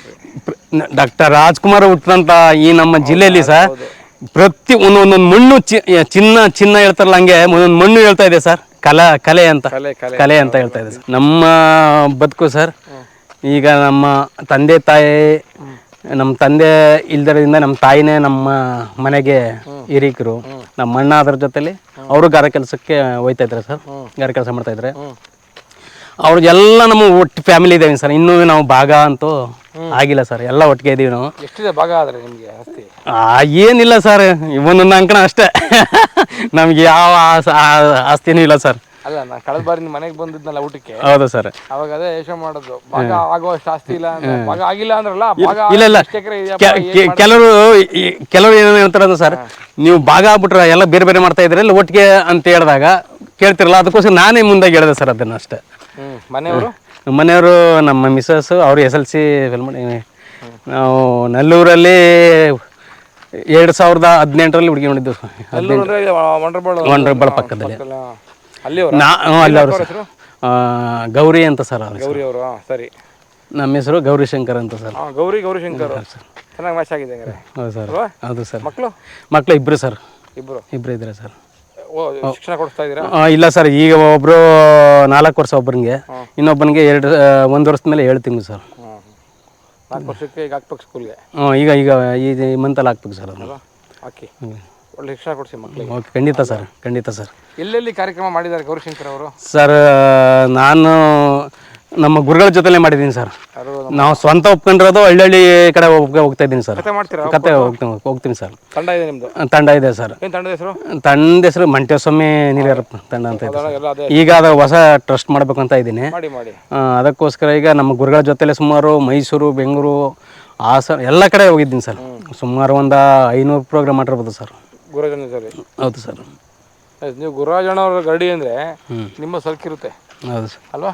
ಡಾಕ್ಟರ್ ರಾಜ್ಕುಮಾರ್ ಹುಟ್ಟಂತ ಈ ನಮ್ಮ ಜಿಲ್ಲೆಯಲ್ಲಿ ಸರ್ ಪ್ರತಿ ಒಂದೊಂದೊಂದು ಮಣ್ಣು ಚಿ- ಚಿನ್ನ ಚಿನ್ನ ಹೇಳ್ತಾರಲ್ಲ ಹಂಗೆ ಒಂದೊಂದು ಮಣ್ಣು ಹೇಳ್ತಾ ಇದೆ ಸರ್ ಕಲಾ ಕಲೆ ಅಂತ. ಕಲೆ ಅಂತ ಹೇಳ್ತಾ ಇದೆ ಸರ್. ನಮ್ಮ ಬದುಕು ಸರ್ ಈಗ ನಮ್ಮ ತಂದೆ ತಾಯಿ ನಮ್ಮ ತಂದೆ ಇಲ್ದರಿಂದ ನಮ್ಮ ತಾಯಿನೇ ನಮ್ಮ ಮನೆಗೆ ಹಿರಿಕರು. ನಮ್ಮ ಅಣ್ಣ ಅದರ ಜೊತೆಲಿ ಅವರು ಗಾರ ಕೆಲಸಕ್ಕೆ ಹೋಯ್ತಾ ಇದ್ದಾರೆ ಸರ್ ಗಾರ ಕೆಲಸ ಮಾಡ್ತಾ ಇದ್ದಾರೆ. ಅವ್ರಿಗೆಲ್ಲ ನಮ್ಮ ಒಟ್ಟು ಫ್ಯಾಮಿಲಿ ಇದ್ದೇವೆ ಸರ್ ಇನ್ನೂ ನಾವು ಭಾಗ ಅಂತೂ ಆಗಿಲ್ಲ ಸರ್ ಎಲ್ಲ ಒಟ್ಟಿಗೆ ಇದೀವಿ ನಾವು. ಎಷ್ಟಿದೆ ಭಾಗ ಆದ್ರೆ ನಿಮ್ಗೆ ಆಸ್ತಿ ಆ, ಏನಿಲ್ಲ ಸರ್ ಒಂದೊಂದು ಅಂಕಣ ಅಷ್ಟೇ. [LAUGHS] ನಮ್ಗೆ ಯಾವ ಆಸ- ಆ- ಆಸ್ತಿನೂ ಇಲ್ಲ ಸರ್. ಅಲ್ಲ ನಾ ಕಳೆದ ಬಾರಿ ನಿಮ್ಮ ಮನೆಗೆ ಬಂದಿದ್ನಲ್ಲ ಊಟಕ್ಕೆ? ಹೌದು ಸರ್. ಅವಾಗ ಅದೇ ಯೋಚನೆ ಮಾಡೋದು ಭಾಗ ಆಗುವಷ್ಟು ಆಸ್ತಿ ಇಲ್ಲ ಅಂದ್ರೆ ಭಾಗ ಆಗಿಲ್ಲ ಅಂದ್ರಲ್ಲ ಭಾಗ ಇಲ್ಲ ಇಲ್ಲ. ಎಷ್ಟು ಎಕರೆ ಇದೆಯಪ್ಪ, ಕೆ- ಏನ್ ಕೆ- ಮಾಡ್ದೆ? ಕೆಲವರು ಈ- ಕೆಲವರು ಏನೋ ಹೇಳ್ತಾರೆ ಅಂದ್ರೆ ಸರ್ ನೀವು ಭಾಗ ಆಗ್ಬಿಟ್ರೆ ಎಲ್ಲ ಬೇರೆ ಬೇರೆ ಮಾಡ್ತಾ ಇದ್ರೆ ಇಲ್ಲ ಒಟ್ಟಿಗೆ ಅಂತ ಹೇಳಿದಾಗ ಕೇಳ್ತಿರಲ್ಲ ಅದಕ್ಕೋಸ್ಕರ ನಾನೇ ಮುಂದಾಗಿ ಹೇಳಿದೆ ಸರ್ ಅದನ್ನ ಅಷ್ಟೇ. ಹ್ಮ್ ಮನೆಯವರು? ಮನೆಯವರು ನಮ್ಮ ಮಿಸಸ್ಸು ಅವರು ಎಸ್ ಎಲ್ ಸಿ ಫೇಲ್ ಮಾಡಿ ನಾವು ನಲ್ಲೂರಲ್ಲಿ ಎರಡು ಸಾವಿರದ ಹದಿನೆಂಟರಲ್ಲಿ ಹುಡುಗಿ ನೋಡಿದ್ದು. ವಂಡರ್ಬಾಲ್ ಪಕ್ಕದಲ್ಲಿ. ನಾ ಅಲ್ಲಿ ಅವರು ಸರ್. ಗೌರಿ ಅಂತ ಸರ್ ಅವ್ರ ಗೌರಿ ಅವರು ಸರಿ. ನಮ್ಮ ಹೆಸರು ಗೌರಿಶಂಕರ್ ಅಂತ ಸರ್. ಗೌರಿ ಗೌರಿ ಗೌರಿಶಂಕರ್. ಚೆನ್ನಾಗಿ ಮ್ಯಾಚ್ ಆಗಿದೆ ಹೌದು ಸರ್. ಹೌದು ಸರ್. ಮಕ್ಕಳು ಮಕ್ಕಳು ಇಬ್ಬರು ಸರ್. ಇಬ್ರು. ಇಬ್ಬರು ಇದ್ದಾರೆ ಸರ್. ಶಿಕ್ಷಣ ಕೊಡಿಸ್ತಾ ಇದ್ದೀರಾ? ಆ, ಇಲ್ಲ ಸರ್ ಈಗ ಒಬ್ಬರು ನಾಲ್ಕು ವರ್ಷ ಒಬ್ಬರಿಗೆ ಇನ್ನೊಬ್ಬನಿಗೆ ಎರಡು ಒಂದು ವರ್ಷದ ಮೇಲೆ ಹೇಳ್ತೀನಿ ತಿಂಗಳು ಸರ್. ನಾಲ್ಕು ವರ್ಷಕ್ಕೆ ಈಗ ಹಾಕ್ಬೇಕು ಸ್ಕೂಲ್ಗೆ? ಹ್ಞೂ ಈಗ ಈಗ ಈ ಮಂತಲ್ಲಿ ಹಾಕ್ಬೇಕು ಸರ್ ಅದನ್ನು. ಹಾಕಿ ಒಳ್ಳೆ ಶಿಕ್ಷಣ ಕೊಡಿಸಿ ಮಕ್ಕಳಿಗೆ ಓಕೆ ಖಂಡಿತ ಸರ್ ಖಂಡಿತ ಸರ್. ಎಲ್ಲೆಲ್ಲಿ ಕಾರ್ಯಕ್ರಮ ಮಾಡಿದ್ದಾರೆ ಗೌರಿಶಂಕರ್ ಅವರು? ಸರ್ ನಾನು ನಮ್ಮ ಗುರುಗಳ ಜೊತೆಲೇ ಮಾಡಿದ್ದೀನಿ ಸರ್. ನಾವು ಸ್ವಂತ ಒಪ್ಕೊಂಡಿರೋದು ಹಳ್ಳಿ ಕಡೆ ಹೋಗ್- ಹೋಗ್ತಾ ಇದ್ದೀನಿ ಸರ್. ಕತೆ ಮಾಡ್ತೀರಾ? ಕತೆ ಹೋಗ್ತೀನಿ ಹೋಗ್ತೀನಿ ಸರ್. ತಂಡ ಇದೆ ನಿಮ್ದು? ತಂಡ ಇದೆ ಸರ್. ಏನ್ ತಂಡದ ಹೆಸರು? ತಂಡ ಹೆಸರು ಮಂಟೇಸ್ವಾಮಿ ನೀರ್ಯಾರಪ್ಪ ತಂಡ ಅಂತ ಇದೆ ಸರ್. ಎಲ್ಲ ಅದೇ ಈಗ ಅದು ಹೊಸ ಟ್ರಸ್ಟ್ ಮಾಡ್ಬೇಕು ಅಂತ ಇದ್ದೀನಿ. ಮಾಡಿ ಮಾಡಿ. ಆ, ಅದಕ್ಕೋಸ್ಕರ ಈಗ ನಮ್ಮ ಗುರುಗಳ ಜೊತೆಲೆ ಸುಮಾರು ಮೈಸೂರು ಬೆಂಗಳೂರು ಹಾಸನ ಎಲ್ಲ ಕಡೆ ಹೋಗಿದ್ದೀನಿ ಸರ್. ಸುಮಾರು ಒಂದು ಐನೂರು ಪ್ರೋಗ್ರಾಮ್ ಮಾಡಿರ್ಬೋದು ಸರ್. ಹೌದು ಸರ್. ನೀವು ಗುರುರಾಜಣ್ಣವ್ರ ಗರಡಿ ಗಡಿ ಅಂದ್ರೆ ನಿಮ್ಮ ಸಲ್ಕಿರುತ್ತೆ. ಹೌದು ಸರ್. ಅಲ್ವಾ?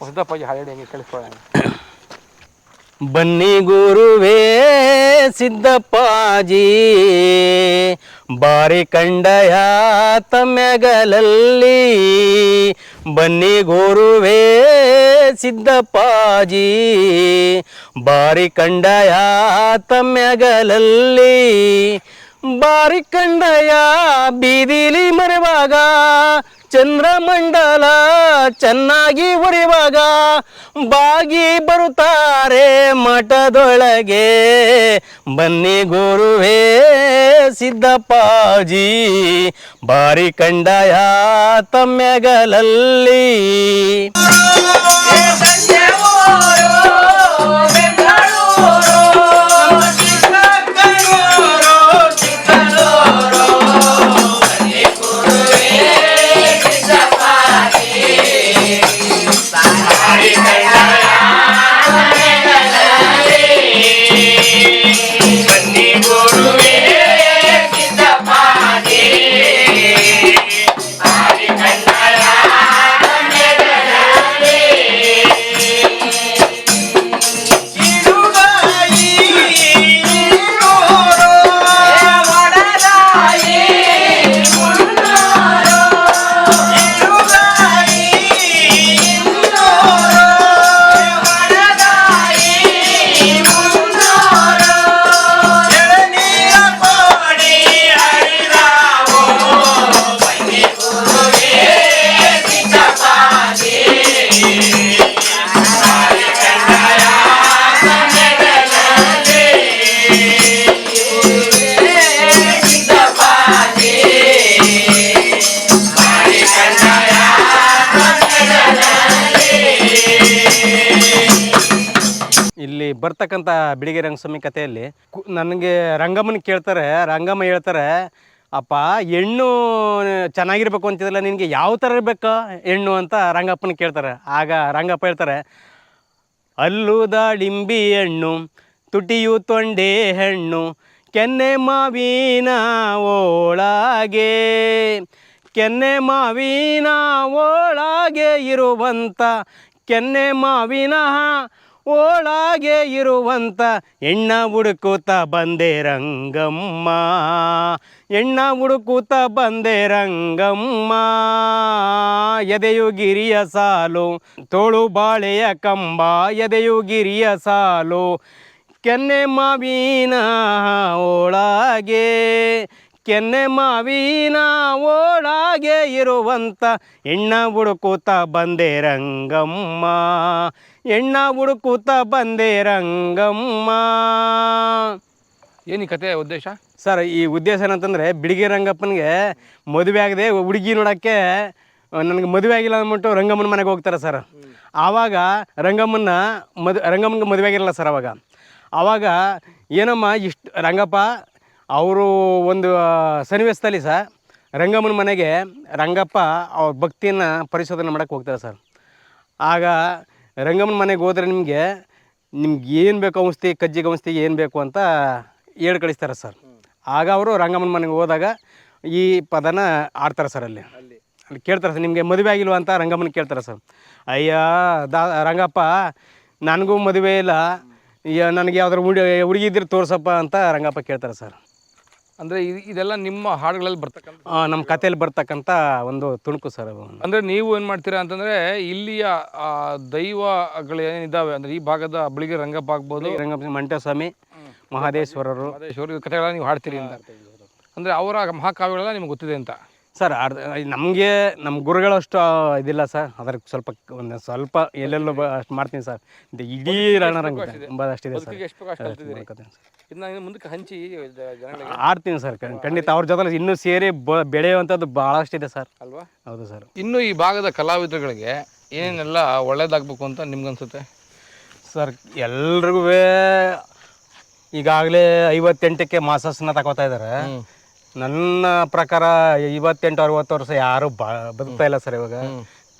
ಹೊಸದಪ್ಪಾಗಿ ಹಾಡಿ ಹಂಗೆ ಬನ್ನಿ ಗುರುವೇ ಸಿದ್ದಪ್ಪಾಜಿ, ಬಾರಿ ಕಂಡಯ ತಮ್ಮೆಗಲಲ್ಲಿ ಬನ್ನಿ ಗುರುವೇ ಸಿದ್ದಪ್ಪಾಜಿ, ಬಾರಿ ಕಂಡಯ ತಮ್ಮೆಗಲಲ್ಲಿ ಬಾರಿ ಕಂಡಯ ಬೀದಿಲಿ ಮರೆವಾಗ ಚಂದ್ರಮಂಡಲ ಚೆನ್ನಾಗಿ ಉರಿವಾಗ ಬಾಗಿ ಬರುತ್ತಾರೆ ಮಠದೊಳಗೆ. ಬನ್ನಿ ಗುರುವೇ ಸಿದ್ದಪ್ಪಾಜಿ ಬಾರಿ ಕಂಡಯ ತಮ್ಮೆಗಲಲ್ಲಿ ಬರ್ತಕ್ಕಂಥ ಬಿಳಿಗೆ ರಂಗಸ್ವಾಮಿ ಕಥೆಯಲ್ಲಿ ನನಗೆ ರಂಗಮ್ಮನ ಕೇಳ್ತಾರೆ, ರಂಗಮ್ಮ ಹೇಳ್ತಾರೆ, ಅಪ್ಪ, ಹೆಣ್ಣು ಚೆನ್ನಾಗಿರ್ಬೇಕು ಅಂತಿದ್ರಲ್ಲ, ನಿನಗೆ ಯಾವ ಥರ ಇರಬೇಕು ಹೆಣ್ಣು? ಅಂತ ರಂಗಪ್ಪನ ಕೇಳ್ತಾರೆ. ಆಗ ರಂಗಪ್ಪ ಹೇಳ್ತಾರೆ, ಅಲ್ಲು ದಾಡಿಂಬಿ ಹೆಣ್ಣು, ತುಟಿಯು ತೊಂಡೆ ಹೆಣ್ಣು, ಕೆನ್ನೆ ಮಾವಿನ ಒಳಗೆ ಕೆನ್ನೆ ಮಾವಿನ ಒಳಗೆ ಇರುವಂಥ ಕೆನ್ನೆ ಮಾವಿನ ಒಳಗೆ ಇರುವಂಥ ಎಣ್ಣ ಹುಡುಕುತ್ತ ಬಂದೆ ರಂಗಮ್ಮ. ಎಣ್ಣ ಹುಡುಕುತ್ತ ಬಂದೆ ರಂಗಮ್ಮ. ಎದೆಯು ಗಿರಿಯ ಸಾಲು, ತೋಳು ಬಾಳೆಯ ಕಂಬ. ಎದೆಯು ಗಿರಿಯ ಸಾಲು, ಕೆನ್ನೆ ಮಾವಿನ ಒಳಗೆ. ಕೆನ್ನೆ ಮಾವಿನ ಒಳಗೆ ಇರುವಂಥ ಎಣ್ಣ ಹುಡುಕುತ್ತ ಬಂದೆ ರಂಗಮ್ಮ. ಎಣ್ಣ ಹುಡುಕುತ್ತ ಬಂದೆ ರಂಗಮ್ಮ. ಏನು ಈ ಕತೆ ಉದ್ದೇಶ? ಸರ್ ಈ ಉದ್ದೇಶ ಏನಂತಂದರೆ ಬಿಡಿಗೆ ರಂಗಪ್ಪನಿಗೆ ಮದುವೆ ಆಗದೆ ಹುಡುಗಿ ನೋಡೋಕ್ಕೆ ನನಗೆ ಮದುವೆ ಆಗಿಲ್ಲ ಅಂದ್ಬಿಟ್ಟು ರಂಗಮ್ಮನ ಮನೆಗೆ ಹೋಗ್ತಾರೆ ಸರ್. ಆವಾಗ ರಂಗಮ್ಮನ ಮದು ರಂಗಮ್ಮನಿಗೆ ಮದುವೆ ಆಗಿರಲ್ಲ ಸರ್ ಅವಾಗ ಆವಾಗ ಏನಮ್ಮ ಇಷ್ಟು ರಂಗಪ್ಪ ಅವರು ಒಂದು ಸನ್ನಿವೇಶದಲ್ಲಿ ಸರ್. ರಂಗಮ್ಮನ ಮನೆಗೆ ರಂಗಪ್ಪ ಅವ್ರ ಭಕ್ತಿಯನ್ನು ಪರಿಶೋಧನೆ ಮಾಡೋಕ್ಕೆ ಹೋಗ್ತಾರೆ ಸರ್. ಆಗ ರಂಗಮ್ಮನ ಮನೆಗೆ ಹೋದ್ರೆ ನಿಮಗೆ ನಿಮ್ಗೆ ಏನು ಬೇಕು ಔಷಧಿ ಕಜ್ಜಿ ಔಷಧಿ ಏನು ಬೇಕು ಅಂತ ಹೇಳಿ ಕಳಿಸ್ತಾರೆ ಸರ್. ಆಗ ಅವರು ರಂಗಮ್ಮನ ಮನೆಗೆ ಹೋದಾಗ ಈ ಪದನ ಆಡ್ತಾರೆ ಸರ್ ಅಲ್ಲಿ. ಅಲ್ಲಿ. ಕೇಳ್ತಾರೆ ಸರ್ ನಿಮಗೆ ಮದುವೆ ಆಗಿಲ್ವ ಅಂತ ರಂಗಮ್ಮನ ಕೇಳ್ತಾರೆ ಸರ್. ಅಯ್ಯ ದಾ ರಂಗಪ್ಪ ನನಗೂ ಮದುವೆ ಇಲ್ಲ. ನನಗೆ ಯಾವ್ದಾರು ಹುಡುಗಿ ಹುಡುಗಿ ಇದ್ರೆ ತೋರ್ಸಪ್ಪ ಅಂತ ರಂಗಪ್ಪ ಕೇಳ್ತಾರೆ ಸರ್. ಅಂದರೆ ಇದೆಲ್ಲ ನಿಮ್ಮ ಹಾಡುಗಳಲ್ಲಿ ಬರ್ತಕ್ಕಂಥ ನಮ್ಮ ಕಥೆಯಲ್ಲಿ ಬರ್ತಕ್ಕಂಥ ಒಂದು ತುಣುಕು ಸರ್ ಅದು. ಅಂದರೆ ನೀವು ಏನು ಮಾಡ್ತೀರಾ ಅಂತಂದರೆ ಇಲ್ಲಿಯ ಆ, ದೈವಗಳು ಏನಿದ್ದಾವೆ ಅಂದರೆ ಈ ಭಾಗದ ಬಳಿಗೆ ರಂಗಪ್ಪ ಆಗ್ಬೋದು. ರಂಗಪ್ಪ ಮಹಾದೇಶ್ವರರು. ಮಹದೇಶ್ವರರು ಮಹದೇಶ್ವರ ಕಥೆಗಳನ್ನ ನೀವು ಹಾಡ್ತೀರಿ ಅಂತ. ಅಂದರೆ ಅವರ ಮಹಾಕಾವ್ಯಗಳೆಲ್ಲ ನಿಮ್ಗೆ ಗೊತ್ತಿದೆ ಅಂತ. ಸರ್ ಅರ್ಧ ನಮಗೆ ನಮ್ಮ ಗುರುಗಳಷ್ಟು ಇದಿಲ್ಲ ಸರ್. ಅದಕ್ಕೆ ಸ್ವಲ್ಪ ಒಂದು ಸ್ವಲ್ಪ ಎಲ್ಲೆಲ್ಲೋ ಅಷ್ಟು ಮಾಡ್ತೀನಿ ಸರ್. ಇದು ಇಡೀ ರಣರಂಗ ತುಂಬ ಅಷ್ಟಿದೆ ಸರ್. ಇದನ್ನ ಇನ್ನು ಮುಂದಕ್ಕೆ ಹಂಚಿ ಜನಗಳಿಗೆ? ಆಡ್ತೀನಿ ಸರ್. ಖಂಡಿತ ಅವ್ರ ಜೊತೆ ಇನ್ನೂ ಸೇರಿ ಬ ಬೆಳೆಯುವಂಥದ್ದು ಭಾಳಷ್ಟಿದೆ ಸರ್. ಅಲ್ವಾ? ಹೌದು ಸರ್. ಇನ್ನು ಈ ಭಾಗದ ಕಲಾವಿದರುಗಳಿಗೆ ಏನೇನೆಲ್ಲ ಒಳ್ಳೇದಾಗಬೇಕು ಅಂತ ನಿಮ್ಗನ್ಸುತ್ತೆ ಸರ್ ಎಲ್ರಿಗೂ ಈಗಾಗಲೇ ಐವತ್ತೆಂಟಕ್ಕೆ ಮಾಸಸ್ನ ತಗೋತಾ ಇದ್ದಾರೆ ನನ್ನ ಪ್ರಕಾರ ಇವತ್ತೆಂಟು ಅರವತ್ತು ವರ್ಷ ಯಾರು ಬ ಬದುಕ್ತಾ ಇಲ್ಲ ಸರ್ ಇವಾಗ.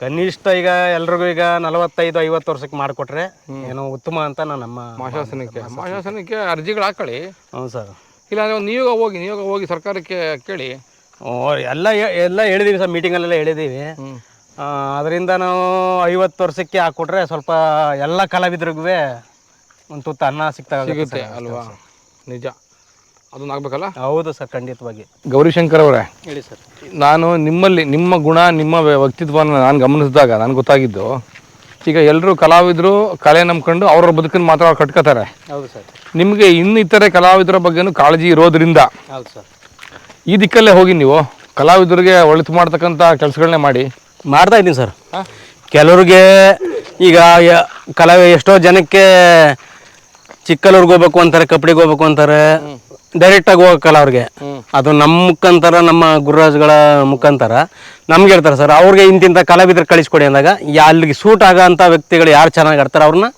ಕನಿಷ್ಠ ಈಗ ಎಲ್ರಿಗೂ ಈಗ ನಲವತ್ತೈದು ಐವತ್ತು ವರ್ಷಕ್ಕೆ ಮಾಡಿಕೊಟ್ರೆ ಏನೋ ಉತ್ತಮ ಅಂತ ನಾನು ನಮ್ಮ ಮಾಶಾಸನಕ್ಕೆ ಮಾಶಾಸನಕ್ಕೆ ಅರ್ಜಿಗಳು ಹಾಕೊಳ್ಳಿ ಹ್ಞೂ ಸರ್. ಇಲ್ಲಾಂದ್ರೆ ಒಂದು ನಿಯೋಗ ಹೋಗಿ ನಿಯೋಗ ಹೋಗಿ ಸರ್ಕಾರಕ್ಕೆ ಕೇಳಿ. ಎಲ್ಲ ಎಲ್ಲ ಹೇಳಿದೀವಿ ಸರ್ ಮೀಟಿಂಗಲ್ಲೆಲ್ಲ ಹೇಳಿದ್ದೀವಿ ಅದರಿಂದ ನಾವು ಐವತ್ತು ವರ್ಷಕ್ಕೆ ಹಾಕ್ಕೊಟ್ರೆ ಸ್ವಲ್ಪ ಎಲ್ಲ ಕಲಾವಿದ್ರಿಗೂ ಒಂದು ತುತ್ತು ಅನ್ನ ಸಿಗ್ತಾ ಸಿಗುತ್ತೆ ಅಲ್ವಾ? ನಿಜ. ಅದನ್ನ ಆಗ್ಬೇಕಲ್ಲ ಹೌದು ಸರ್ ಖಂಡಿತವಾಗಿ. ಗೌರಿಶಂಕರ್ ಅವರೇ ಹೇಳಿ ಸರ್. ನಾನು ನಿಮ್ಮಲ್ಲಿ ನಿಮ್ಮ ಗುಣ ನಿಮ್ಮ ವ್ಯ- ವ್ಯಕ್ತಿತ್ವವನ್ನು ನಾನು ಗಮನಿಸಿದಾಗ ನನಗೆ ಗೊತ್ತಾಗಿದ್ದು ಈಗ ಎಲ್ಲರೂ ಕಲಾವಿದರು ಕಲೆ ನಂಬ್ಕೊಂಡು ಅವ್ರವ್ರ ಬದುಕನ್ನು ಮಾತ್ರ ಅವ್ರು ಕಟ್ಕೋತಾರೆ. ಹೌದು ಸರ್. ನಿಮಗೆ ಇನ್ನಿತರೆ ಕಲಾವಿದರ ಬಗ್ಗೆನೂ ಕಾಳಜಿ ಇರೋದ್ರಿಂದ ಹೌದು ಸರ್. ಈ ದಿಕ್ಕಲ್ಲೇ ಹೋಗಿ ನೀವು ಕಲಾವಿದರಿಗೆ ಒಳಿತು ಮಾಡ್ತಕ್ಕಂಥ ಕೆಲಸಗಳನ್ನೇ ಮಾಡಿ. ಮಾಡ್ತಾ ಇದ್ದೀನಿ ಸರ್. ಕೆಲವ್ರಿಗೆ ಈಗ ಯ- ಕಲಾವಿ ಎಷ್ಟೋ ಜನಕ್ಕೆ ಚಿಕ್ಕಲೂರಿಗೆ ಹೋಗ್ಬೇಕು ಅಂತಾರೆ ಕಪ್ಪಡಿಗೆ ಹೋಗ್ಬೇಕು ಅಂತಾರೆ. ಡೈರೆಕ್ಟಾಗಿ ಹೋಗಕ್ಕಲ್ಲ ಅವ್ರಿಗೆ. ಅದು ನಮ್ಮ ಮುಖಾಂತರ ನಮ್ಮ ಗುರುರಾಜ್ಗಳ ಮುಖಾಂತರ ನಮ್ಗೆ ಹೇಳ್ತಾರೆ ಸರ್ ಅವ್ರಿಗೆ ಇಂತಿಂಥ ಕಲಾವಿದ್ರೆ ಕಳಿಸ್ಕೊಡಿ ಅಂದಾಗ ಯಾ- ಅಲ್ಲಿಗೆ ಸೂಟ್ ಆಗೋ ಅಂಥ ವ್ಯಕ್ತಿಗಳು ಯಾರು ಚೆನ್ನಾಗಿ ಆಡ್ತಾರೆ ಅವ್ರನ್ನ?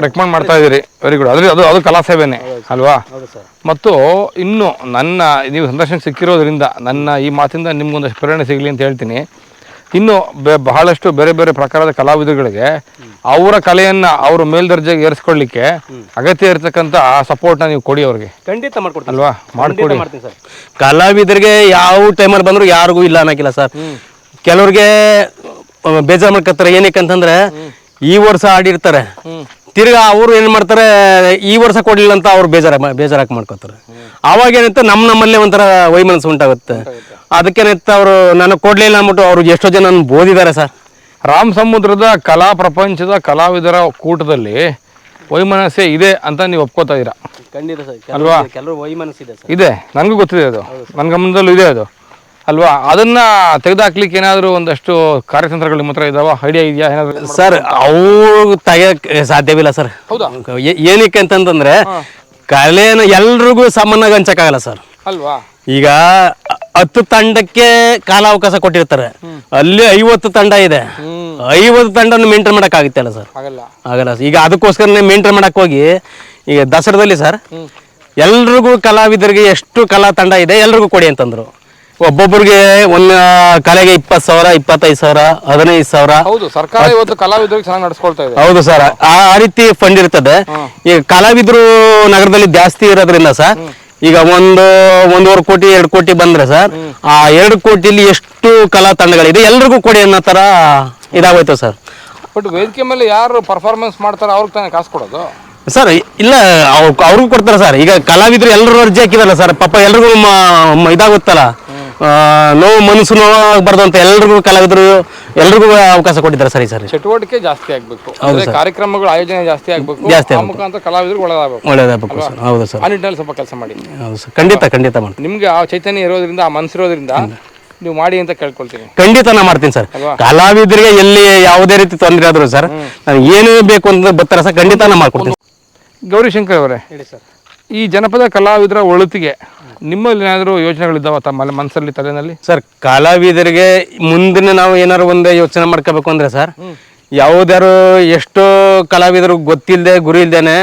ರೆಕಮೆಂಡ್ ಮಾಡ್ತಾ ಇದ್ದೀರಿ. ವೆರಿ ಗುಡ್ ಅದ್ರ ಅದು ಅದು ಕಲಾ ಸೇವೆನೆ ಅಲ್ವಾ? ಹೌದು ಸರ್. ಮತ್ತು ಇನ್ನು ನನ್ನ ನೀವು ಸಂದರ್ಶನ ಸಿಕ್ಕಿರೋದ್ರಿಂದ ನನ್ನ ಈ ಮಾತಿಂದ ನಿಮ್ಗೊಂದಷ್ಟು ಪ್ರೇರಣೆ ಸಿಗಲಿ ಅಂತ ಹೇಳ್ತೀನಿ. ಇನ್ನು ಬೆ ಬಹಳಷ್ಟು ಬೇರೆ ಬೇರೆ ಪ್ರಕಾರದ ಕಲಾವಿದರುಗಳಿಗೆ ಅವರ ಕಲೆಯನ್ನ ಅವರು ಮೇಲ್ದರ್ಜೆಗೆ ಏರಿಸ್ಕೊಳ್ಳಿಕ್ಕೆ ಅಗತ್ಯ ಇರತಕ್ಕಂತ ಇರತಕ್ಕಂಥ ಸಪೋರ್ಟ್ನ ನೀವು ಕೊಡಿ ಅವ್ರಿಗೆ. ಖಂಡಿತ ಮಾಡ್ಕೊಡ್ತೀನಿ ಅಲ್ವಾ? ಮಾಡ್ಕೊಡಿ. ಮಾಡ್ತೀನಿ ಸರ್. ಕಲಾವಿದರಿಗೆ ಯಾವ ಟೈಮಲ್ಲಿ ಬಂದರೂ ಯಾರಿಗೂ ಇಲ್ಲ ಅನ್ನೋಕ್ಕಿಲ್ಲ ಸರ್. ಕೆಲವ್ರಿಗೆ ಬೇಜಾರು ಮಾಡ್ಕೊತಾರೆ. ಏನಕ್ಕೆ ಅಂತಂದ್ರೆ ಈ ವರ್ಷ ಆಡಿರ್ತಾರೆ. ತಿರ್ಗಾ ಅವರು ಏನು ಮಾಡ್ತಾರೆ ಈ ವರ್ಷ ಕೊಡ್ಲಿಲ್ಲ ಅಂತ ಅವ್ರು ಬೇಜಾರ ಬೇಜಾರಾಗಿ ಮಾಡ್ಕೊತಾರೆ. ಅವಾಗ ಏನಂತ ನಮ್ಮ ನಮ್ಮಲ್ಲೇ ಒಂಥರ ವೈಮನಸ್ಸು ಉಂಟಾಗುತ್ತೆ. ಅದಕ್ಕೇನಂತ ಅವರು ನನಗೆ ಕೊಡ್ಲಿಲ್ಲ ಅಂದ್ಬಿಟ್ಟು ಅವ್ರು ಎಷ್ಟೋ ಜನ ನನ್ನ ಬೋದಿದ್ದಾರೆ ಸರ್. ರಾಮ್ ಸಮುದ್ರದ ಕಲಾ ಪ್ರಪಂಚದ ಕಲಾವಿದರ ಕೂಟದಲ್ಲಿ ವೈಮನಸ್ಸೆ ಇದೆ ಅಂತ ನೀವು ಒಪ್ಕೋತಾ ಇದ್ದೀರಾ? ಖಂಡಿತ ಸರ್. ಅಲ್ವಾ? ಕೆಲವರು ವೈಮನಸ್ಸಿದೆ ಸರ್. ಇದೆ. ನನಗೂ ಗೊತ್ತಿದೆ ಅದು. ನನ್ನ ಗಮನದಲ್ಲೂ ಇದೆ ಅದು. ಅಲ್ವಾ? ಅದನ್ನ ತೆಗೆದಾಕ್ಲಿಕ್ಕೆ ಏನಾದರೂ ಒಂದಷ್ಟು ಕಾರ್ಯತಂತ್ರಗಳು ನಿಮ್ಮ ಹತ್ರ ಇದಾವ? ಐಡಿಯಾ ಇದೆಯಾ? ಏನಾದರೂ ಸರ್ ಅವ್ರು ತೆಗಿಯಕ್ ಸಾಧ್ಯವಿಲ್ಲ ಸರ್. ಹೌದಾ? ಏ- ಏನಕ್ಕೆ ಅಂತಂದ್ರೆ ಕಲೆನ ಎಲ್ರಿಗೂ ಸಾಮಾನ್ಯವಾಗಿ ಹಂಚಕ್ಕಾಗಲ್ಲ ಸರ್. ಅಲ್ವಾ? ಈಗ ಹತ್ತು ತಂಡಕ್ಕೆ ಕಾಲಾವಕಾಶ ಕೊಟ್ಟಿರ್ತಾರೆ. ಅಲ್ಲಿ ಐವತ್ತು ತಂಡ ಇದೆ. ಐವತ್ತು ತಂಡನ್ನು ಮೇಂಟೈನ್ ಮಾಡೋಕ್ಕಾಗುತ್ತಲ್ಲ ಸರ್? ಆಗಲ್ಲ. ಈಗ ಅದಕ್ಕೋಸ್ಕರನೇ ಮೇಂಟೈನ್ ಮಾಡಕ್ ಹೋಗಿ ಈಗ ದಸರಾದಲ್ಲಿ ಸರ್ ಎಲ್ರಿಗೂ ಕಲಾವಿದರಿಗೆ ಎಷ್ಟು ಕಲಾ ತಂಡ ಇದೆ ಎಲ್ರಿಗೂ ಕೊಡಿ ಅಂತಂದ್ರು. ಒಬ್ಬೊಬ್ಬರಿಗೆ ಒಂದು ಕಲೆಗೆ ಇಪ್ಪತ್ತು ಸಾವಿರ ಇಪ್ಪತ್ತೈದು ಸಾವಿರ ಹದಿನೈದು ಸಾವಿರ. ಹೌದು ಸರ್ಕಾರ ಇವತ್ತು ಕಲಾವಿದರಿಗೆ ಚೆನ್ನಾಗಿ ನಡೆಸ್ಕೊಳ್ತಾ ಇದೆ. ಹೌದು ಸರ್. ಆ ರೀತಿ ಫಂಡ್ ಇರ್ತದೆ. ಈಗ ಕಲಾವಿದರು ನಗರದಲ್ಲಿ ಜಾಸ್ತಿ ಇರೋದ್ರಿಂದ ಸರ್ ಈಗ ಒಂದು ಒಂದೂವರೆ ಕೋಟಿ ಎರಡು ಕೋಟಿ ಬಂದ್ರೆ ಸರ್ ಆ ಎರಡು ಕೋಟಿಲಿ ಎಷ್ಟು ಕಲಾ ತಂಡಗಳಿದೆ ಎಲ್ರಿಗೂ ಕೊಡಿ ಅನ್ನೋ ತರ ಇದಾಗೋಯ್ತು ಸರ್. ಬಟ್ ವೇದಿಕೆ ಮೇಲೆ ಯಾರು ಪರ್ಫಾರ್ಮೆನ್ಸ್ ಮಾಡ್ತಾರೆ ಅವ್ರಿಗೆ ತಾನೇ ಕಾಸು ಕೊಡೋದು? ಸರ್ ಇಲ್ಲ ಅವ್ರು ಅವ್ರಿಗೂ ಕೊಡ್ತಾರೆ ಸರ್. ಈಗ ಕಲಾವಿದ್ರು ಎಲ್ಲರೂ ಅರ್ಜಿ ಹಾಕಿದಾರಲ್ಲ ಸರ್ ಪಾಪ ಎಲ್ರಿಗೂ ಇದಾಗುತ್ತಲ್ಲ. ನೋವು ಮನಸ್ಸು ನೋವಾಗಬಾರ್ದು ಅಂತ ಎಲ್ರಿಗೂ ಕಲಾವಿದರು ಎಲ್ರಿಗೂ ಅವಕಾಶ ಕೊಟ್ಟಿದ್ದಾರೆ. ಸರಿ ಸರಿ. ಚಟುವಟಿಕೆ ಜಾಸ್ತಿ ಆಗಬೇಕು. ಕಾರ್ಯಕ್ರಮಗಳು ಕಾರ್ಯಕ್ರಮಗಳ ಆಯೋಜನೆ ಜಾಸ್ತಿ ಆಗಬೇಕು. ಜಾಸ್ತಿ ಆ ಮುಖಾಂತರ ಕಲಾವಿದರಿಗೆ ಒಳ್ಳೆದಾಗಬೇಕು. ಒಳ್ಳೇದಾಗಬೇಕು ಸರ್. ಹೌದು ಸರ್. ಆ ನಿಟ್ಟಿನಲ್ಲಿ ಸ್ವಲ್ಪ ಕೆಲಸ ಮಾಡಿ. ಹೌದು ಸರ್. ಖಂಡಿತ ಖಂಡಿತ ಮಾಡ್ತೀನಿ. ನಿಮ್ಗೆ ಆ ಚೈತನ್ಯ ಇರೋದ್ರಿಂದ ಆ ಮನಸ್ಸಿರೋದ್ರಿಂದ ನೀವು ಮಾಡಿ ಅಂತ ಕೇಳ್ಕೊಳ್ತೀನಿ. ಖಂಡಿತ ನಾ ಮಾಡ್ತೀನಿ ಸರ್. ಕಲಾವಿದರಿಗೆ ಎಲ್ಲಿ ಯಾವುದೇ ರೀತಿ ತೊಂದರೆ ಆದರೂ ಸರ್ ನಾನು ಏನೇ ಬೇಕು ಅಂತ ಬರ್ತಾರೆ ಸರ್ ಖಂಡಿತ ನಾ ಮಾಡ್ಕೊಡ್ತೀನಿ. ಗೌರಿಶಂಕರ್ ಅವರೇ. ಹೇಳಿ ಸರ್. ಈ ಜನಪದ ಕಲಾವಿದರ ಒಳತಿಗೆ ನಿಮ್ಮಲ್ಲಿ ಏನಾದರೂ ಯೋಚನೆಗಳಿದ್ದಾವ ತಮ್ಮ ಮನಸ್ಸಲ್ಲಿ ತಲೆನಲ್ಲಿ? ಸರ್ ಕಲಾವಿದರಿಗೆ ಮುಂದಿನ ನಾವು ಏನಾರು ಒಂದೇ ಯೋಚನೆ ಮಾಡ್ಕೋಬೇಕು ಅಂದ್ರೆ ಸರ್ ಯಾವ್ದಾರು ಎಷ್ಟೋ ಕಲಾವಿದರು ಗೊತ್ತಿಲ್ಲದೆ ಗುರಿ ಇಲ್ದೇನೆ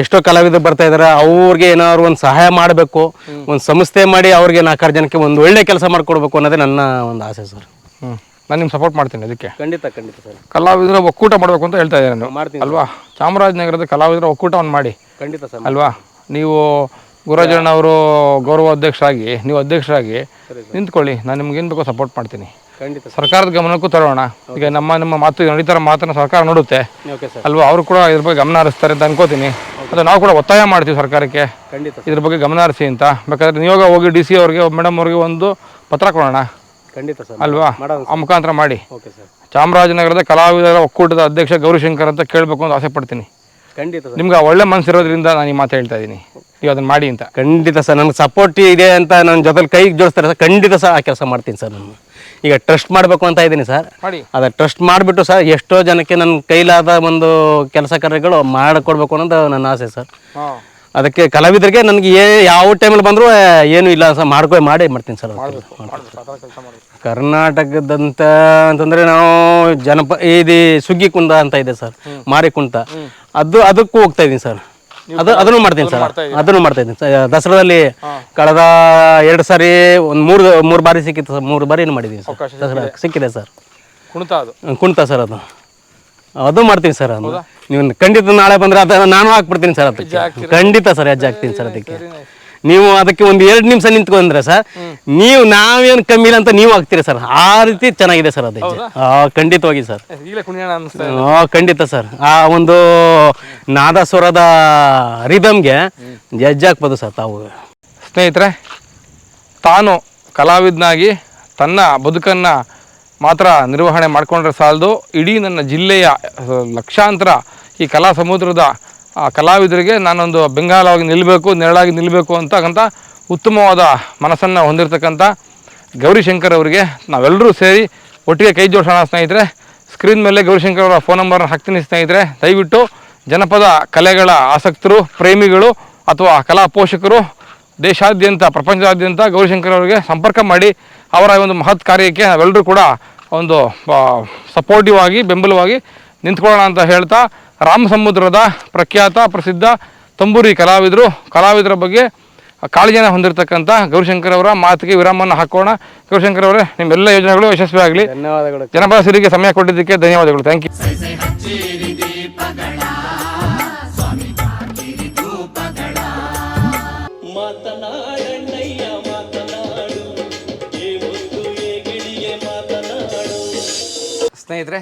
ಎಷ್ಟೋ ಕಲಾವಿದರು ಬರ್ತಾ ಇದಾರೆ ಅವ್ರಿಗೆ ಏನಾದ್ರು ಒಂದು ಸಹಾಯ ಮಾಡಬೇಕು ಒಂದು ಸಂಸ್ಥೆ ಮಾಡಿ ಅವ್ರಿಗೆ ನಾಲ್ಕಾರು ಜನಕ್ಕೆ ಒಂದು ಒಳ್ಳೆ ಕೆಲಸ ಮಾಡಿಕೊಡ್ಬೇಕು ಅನ್ನೋದೇ ನನ್ನ ಒಂದು ಆಸೆ ಸರ್. ಹ್ಞೂ ನಾನು ನಿಮ್ಗೆ ಸಪೋರ್ಟ್ ಮಾಡ್ತೀನಿ ಅದಕ್ಕೆ ಖಂಡಿತ ಖಂಡಿತ ಸರ್. ಕಲಾವಿದರ ಒಕ್ಕೂಟ ಮಾಡಬೇಕು ಅಂತ ಹೇಳ್ತಾ ಇದ್ದಾರೆ ನಾನು ಮಾಡ್ತೀನಿ ಅಲ್ವಾ? ಚಾಮರಾಜನಗರದ ಕಲಾವಿದರ ಒಕ್ಕೂಟವನ್ನು ಮಾಡಿ. ಖಂಡಿತ ಸರ್ ಅಲ್ವಾ? ನೀವು ಗುರುಜನವರು ಅವರು ಗೌರವ ಅಧ್ಯಕ್ಷರಾಗಿ ನೀವು ಅಧ್ಯಕ್ಷರಾಗಿ ನಿಂತ್ಕೊಳ್ಳಿ. ನಾನು ನಿಮ್ಗೆ ಏನು ಬೇಕೋ ಸಪೋರ್ಟ್ ಮಾಡ್ತೀನಿ. ಖಂಡಿತ ಸರ್ಕಾರದ ಗಮನಕ್ಕೂ ತರೋಣ. ಈಗ ನಮ್ಮ ನಮ್ಮ ಮಾತು ನಡೀತಾರ ಮಾತನ್ನು ಸರ್ಕಾರ ನೋಡುತ್ತೆ. ಓಕೆ ಸರ್ ಅಲ್ವಾ? ಅವರು ಕೂಡ ಇದ್ರ ಬಗ್ಗೆ ಗಮನ ಹರಿಸ್ತಾರೆ ಅಂತ ಅನ್ಕೋತೀನಿ. ಅದು ನಾವು ಕೂಡ ಒತ್ತಾಯ ಮಾಡ್ತೀವಿ ಸರ್ಕಾರಕ್ಕೆ. ಖಂಡಿತ ಇದ್ರ ಬಗ್ಗೆ ಗಮನ ಹರಿಸಿ ಅಂತ. ಬೇಕಾದ್ರೆ ನಿಯೋಗ ಹೋಗಿ ಡಿ ಸಿ ಅವ್ರಿಗೆ ಮೇಡಮ್ ಅವ್ರಿಗೆ ಒಂದು ಪತ್ರ ಕೊಡೋಣ. ಖಂಡಿತ ಸರ್. ಅಲ್ವಾ? ಆ ಮುಖಾಂತರ ಮಾಡಿ. ಓಕೆ ಸರ್ ಚಾಮರಾಜನಗರದ ಕಲಾವಿದರ ಒಕ್ಕೂಟದ ಅಧ್ಯಕ್ಷ ಗೌರಿಶಂಕರ್ ಅಂತ ಕೇಳಬೇಕು ಅಂತ ಆಸೆ ಪಡ್ತೀನಿ. ಖಂಡಿತ ಸರ್. ನಿಮ್ಗೆ ಆ ಒಳ್ಳೆ ಮನಸ್ಸಿರೋದ್ರಿಂದ ನಾನು ಈ ಮಾತು ಹೇಳ್ತಾ ಇದ್ದೀನಿ ನೀವು ಅದನ್ನ ಮಾಡಿ ಅಂತ. ಖಂಡಿತ ಸರ್ ನನಗೆ ಸಪೋರ್ಟ್ ಇದೆ ಅಂತ ನನ್ನ ಜೊತೆ ಕೈಗೆ ಜೋಡಿಸ್ತಾರೆ ಸರ್ ಖಂಡಿತ ಸರ್ ಆ ಕೆಲಸ ಮಾಡ್ತೀನಿ ಸರ್ ನಾನು. ಈಗ ಟ್ರಸ್ಟ್ ಮಾಡಬೇಕು ಅಂತ ಇದ್ದೀನಿ ಸರ್. ಮಾಡಿ. ಅದ ಟ್ರಸ್ಟ್ ಮಾಡಿಬಿಟ್ಟು ಸರ್ ಎಷ್ಟೋ ಜನಕ್ಕೆ ನನ್ನ ಕೈಲಾದ ಒಂದು ಕೆಲಸ ಕಾರ್ಯಗಳು ಮಾಡಿಕೊಡ್ಬೇಕು ಅನ್ನೋದು ನನ್ನ ಆಸೆ ಸರ್. ಅದಕ್ಕೆ ಕಲಾವಿದರಿಗೆ ನನಗೆ ಏ ಯಾವ ಟೈಮಲ್ಲಿ ಬಂದರೂ ಏನು ಇಲ್ಲ ಸರ್ ಮಾಡ್ಕೊ ಮಾಡಿ ಮಾಡ್ತೀನಿ ಸರ್ ಕರ್ನಾಟಕದಂತ ಅಂತಂದ್ರೆ ನಾವು ಜನಪ ಇದು ಸುಗ್ಗಿ ಕುಂದ ಅಂತ ಇದೆ ಸರ್ ಮಾರಿ ಕುಂತ. ಅದು ಅದಕ್ಕೂ ಹೋಗ್ತಾ ಇದ್ದೀನಿ ಸರ್. ಅದು ಅದನ್ನು ಮಾಡ್ತೀನಿ ಸರ್. ಅದನ್ನು ಮಾಡ್ತಾ ಇದ್ದೀನಿ ಸರ್. ದಸರಾದಲ್ಲಿ ಕಳೆದ ಎರಡು ಸಾರಿ ಒಂದು ಮೂರು ಮೂರು ಬಾರಿ ಸಿಕ್ಕಿತ್ತು ಸರ್. ಮೂರು ಬಾರಿ ಏನು ಮಾಡಿದ್ದೀನಿ ಸರ್. ದಸರಾ ಸಿಕ್ಕಿದೆ. ಸರ್. ಕುಣಿತ ಅದು. ಕುಂತ ಸರ್ ಅದು. ಅದು ಮಾಡ್ತೀನಿ ಸರ್ ಅದು ನೀವು ಖಂಡಿತ ನಾಳೆ ಬಂದ್ರೆ ಅದನ್ನ ನಾನು ಹಾಕ್ಬಿಡ್ತೀನಿ ಸರ್ ಅದಕ್ಕೆ. ಖಂಡಿತ ಸರ್ ಹೆಜ್ಜೆ ಹಾಕ್ತೀನಿ ಸರ್ ಅದಕ್ಕೆ. ನೀವು ಅದಕ್ಕೆ ಒಂದು ಎರಡು ನಿಮಿಷ ನಿಂತ್ಕೊಂಡ್ರೆ ಸರ್ ನೀವು ನಾವೇನು ಕಮ್ಮಿ ಇಲ್ಲ ಅಂತ ನೀವು ಹಾಕ್ತೀರಿ ಸರ್. ಆ ರೀತಿ ಚೆನ್ನಾಗಿದೆ ಸರ್ ಅದಕ್ಕೆ. ಖಂಡಿತವಾಗಿ ಸರ್. ಖಂಡಿತ ಸರ್. ಆ ಒಂದು ನಾದಸ್ವರದ ರಿದಮ್ಗೆ ಹೆಜ್ಜೆ ಹಾಕ್ಬೋದು ಸರ್ ತಾವು. ಸ್ನೇಹಿತರೆ ತಾನು ಕಲಾವಿದನಾಗಿ ತನ್ನ ಬದುಕನ್ನು ಮಾತ್ರ ನಿರ್ವಹಣೆ ಮಾಡಿಕೊಂಡ್ರೆ ಸಾಲದು. ಇಡೀ ನನ್ನ ಜಿಲ್ಲೆಯ ಲಕ್ಷಾಂತರ ಈ ಕಲಾ ಸಮುದ್ರದ ಕಲಾವಿದರಿಗೆ ನಾನೊಂದು ಬೆಂಗಾಲವಾಗಿ ನಿಲ್ಲಬೇಕು ನೆರಳಾಗಿ ನಿಲ್ಲಬೇಕು ಅಂತಕ್ಕಂಥ ಉತ್ತಮವಾದ ಮನಸ್ಸನ್ನು ಹೊಂದಿರತಕ್ಕಂಥ ಗೌರಿಶಂಕರ್ ಅವರಿಗೆ ನಾವೆಲ್ಲರೂ ಸೇರಿ ಒಟ್ಟಿಗೆ ಕೈ ಜೋಡಿಸೋಣ ಸ್ನೇಹಿತರೆ. ಸ್ಕ್ರೀನ್ ಮೇಲೆ ಗೌರಿಶಂಕರ್ ಅವರ ಫೋನ್ ನಂಬರ್ನ ಹಾಕ್ತೀನಿ ಸ್ನೇಹಿತರೆ. ದಯವಿಟ್ಟು ಜನಪದ ಕಲೆಗಳ ಆಸಕ್ತರು, ಪ್ರೇಮಿಗಳು ಅಥವಾ ಕಲಾ ಪೋಷಕರು ದೇಶಾದ್ಯಂತ ಪ್ರಪಂಚದಾದ್ಯಂತ ಗೌರಿಶಂಕರ್ ಅವರಿಗೆ ಸಂಪರ್ಕ ಮಾಡಿ ಅವರ ಒಂದು ಮಹತ್ ಕಾರ್ಯಕ್ಕೆ ನಾವೆಲ್ಲರೂ ಕೂಡ ಒಂದು ಸಪೋರ್ಟಿವ್ ಆಗಿ ಬೆಂಬಲವಾಗಿ ನಿಂತ್ಕೊಳ್ಳೋಣ ಅಂತ ಹೇಳ್ತಾ ರಾಮ ಸಮುದ್ರದ ಪ್ರಖ್ಯಾತ ಪ್ರಸಿದ್ಧ ತಂಬೂರಿ ಕಲಾವಿದರು. ಕಲಾವಿದರ ಬಗ್ಗೆ ಕಾಳಜಿಯನ್ನು ಹೊಂದಿರತಕ್ಕಂಥ ಗೌರಿಶಂಕರ್ ಅವರ ಮಾತಿಗೆ ವಿರಾಮವನ್ನು ಹಾಕೋಣ. ಗೌರಿಶಂಕರ್ ಅವರೇ ನಿಮ್ಮೆಲ್ಲ ಯೋಜನೆಗಳು ಯಶಸ್ವಿಯಾಗಲಿ. ಧನ್ಯವಾದಗಳು. ಜನಪದ ಸಿರಿಗೆ ಸಮಯ ಕೊಟ್ಟಿದ್ದಕ್ಕೆ ಧನ್ಯವಾದಗಳು. ಥ್ಯಾಂಕ್ ಯು ಸ್ನೇಹಿತರೆ,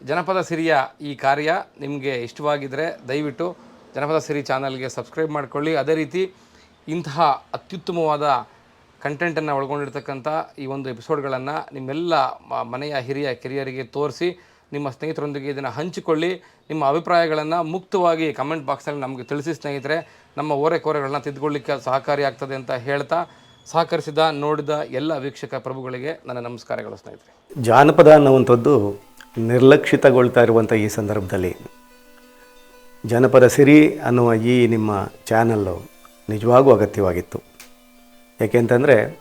ಜನಪದ ಸಿರಿಯ ಈ ಕಾರ್ಯ ನಿಮಗೆ ಇಷ್ಟವಾಗಿದ್ದರೆ ದಯವಿಟ್ಟು ಜನಪದ ಸಿರಿ ಚಾನಲ್ಗೆ ಸಬ್ಸ್ಕ್ರೈಬ್ ಮಾಡಿಕೊಳ್ಳಿ. ಅದೇ ರೀತಿ ಇಂತಹ ಅತ್ಯುತ್ತಮವಾದ ಕಂಟೆಂಟನ್ನು ಒಳಗೊಂಡಿರ್ತಕ್ಕಂಥ ಈ ಒಂದು ಎಪಿಸೋಡ್ಗಳನ್ನು ನಿಮ್ಮೆಲ್ಲ ಮನೆಯ ಹಿರಿಯ ಕಿರಿಯರಿಗೆ ತೋರಿಸಿ, ನಿಮ್ಮ ಸ್ನೇಹಿತರೊಂದಿಗೆ ಇದನ್ನು ಹಂಚಿಕೊಳ್ಳಿ. ನಿಮ್ಮ ಅಭಿಪ್ರಾಯಗಳನ್ನು ಮುಕ್ತವಾಗಿ ಕಮೆಂಟ್ ಬಾಕ್ಸಲ್ಲಿ ನಮಗೆ ತಿಳಿಸಿ ಸ್ನೇಹಿತರೆ. ನಮ್ಮ ಓರೆ ಕೋರೆಗಳನ್ನ ತಿದ್ದುಕೊಳ್ಳಿಕ್ಕೆ ಸಹಕಾರಿಯಾಗ್ತದೆ ಅಂತ ಹೇಳ್ತಾ ಸಹಕರಿಸಿದ, ನೋಡಿದ ಎಲ್ಲ ವೀಕ್ಷಕ ಪ್ರಭುಗಳಿಗೆ ನನ್ನ ನಮಸ್ಕಾರಗಳು ಸ್ನೇಹಿತರೆ. ಜಾನಪದ ಅನ್ನುವಂಥದ್ದು ನಿರ್ಲಕ್ಷಿತಗೊಳ್ತಾ ಇರುವಂಥ ಈ ಸಂದರ್ಭದಲ್ಲಿ. ಜನಪದ ಸಿರಿ ಅನ್ನುವ ಈ ನಿಮ್ಮ ಚಾನಲ್ಲು ನಿಜವಾಗೂ ಅಗತ್ಯವಾಗಿತ್ತು. ಯಾಕೆಂತಂದರೆ,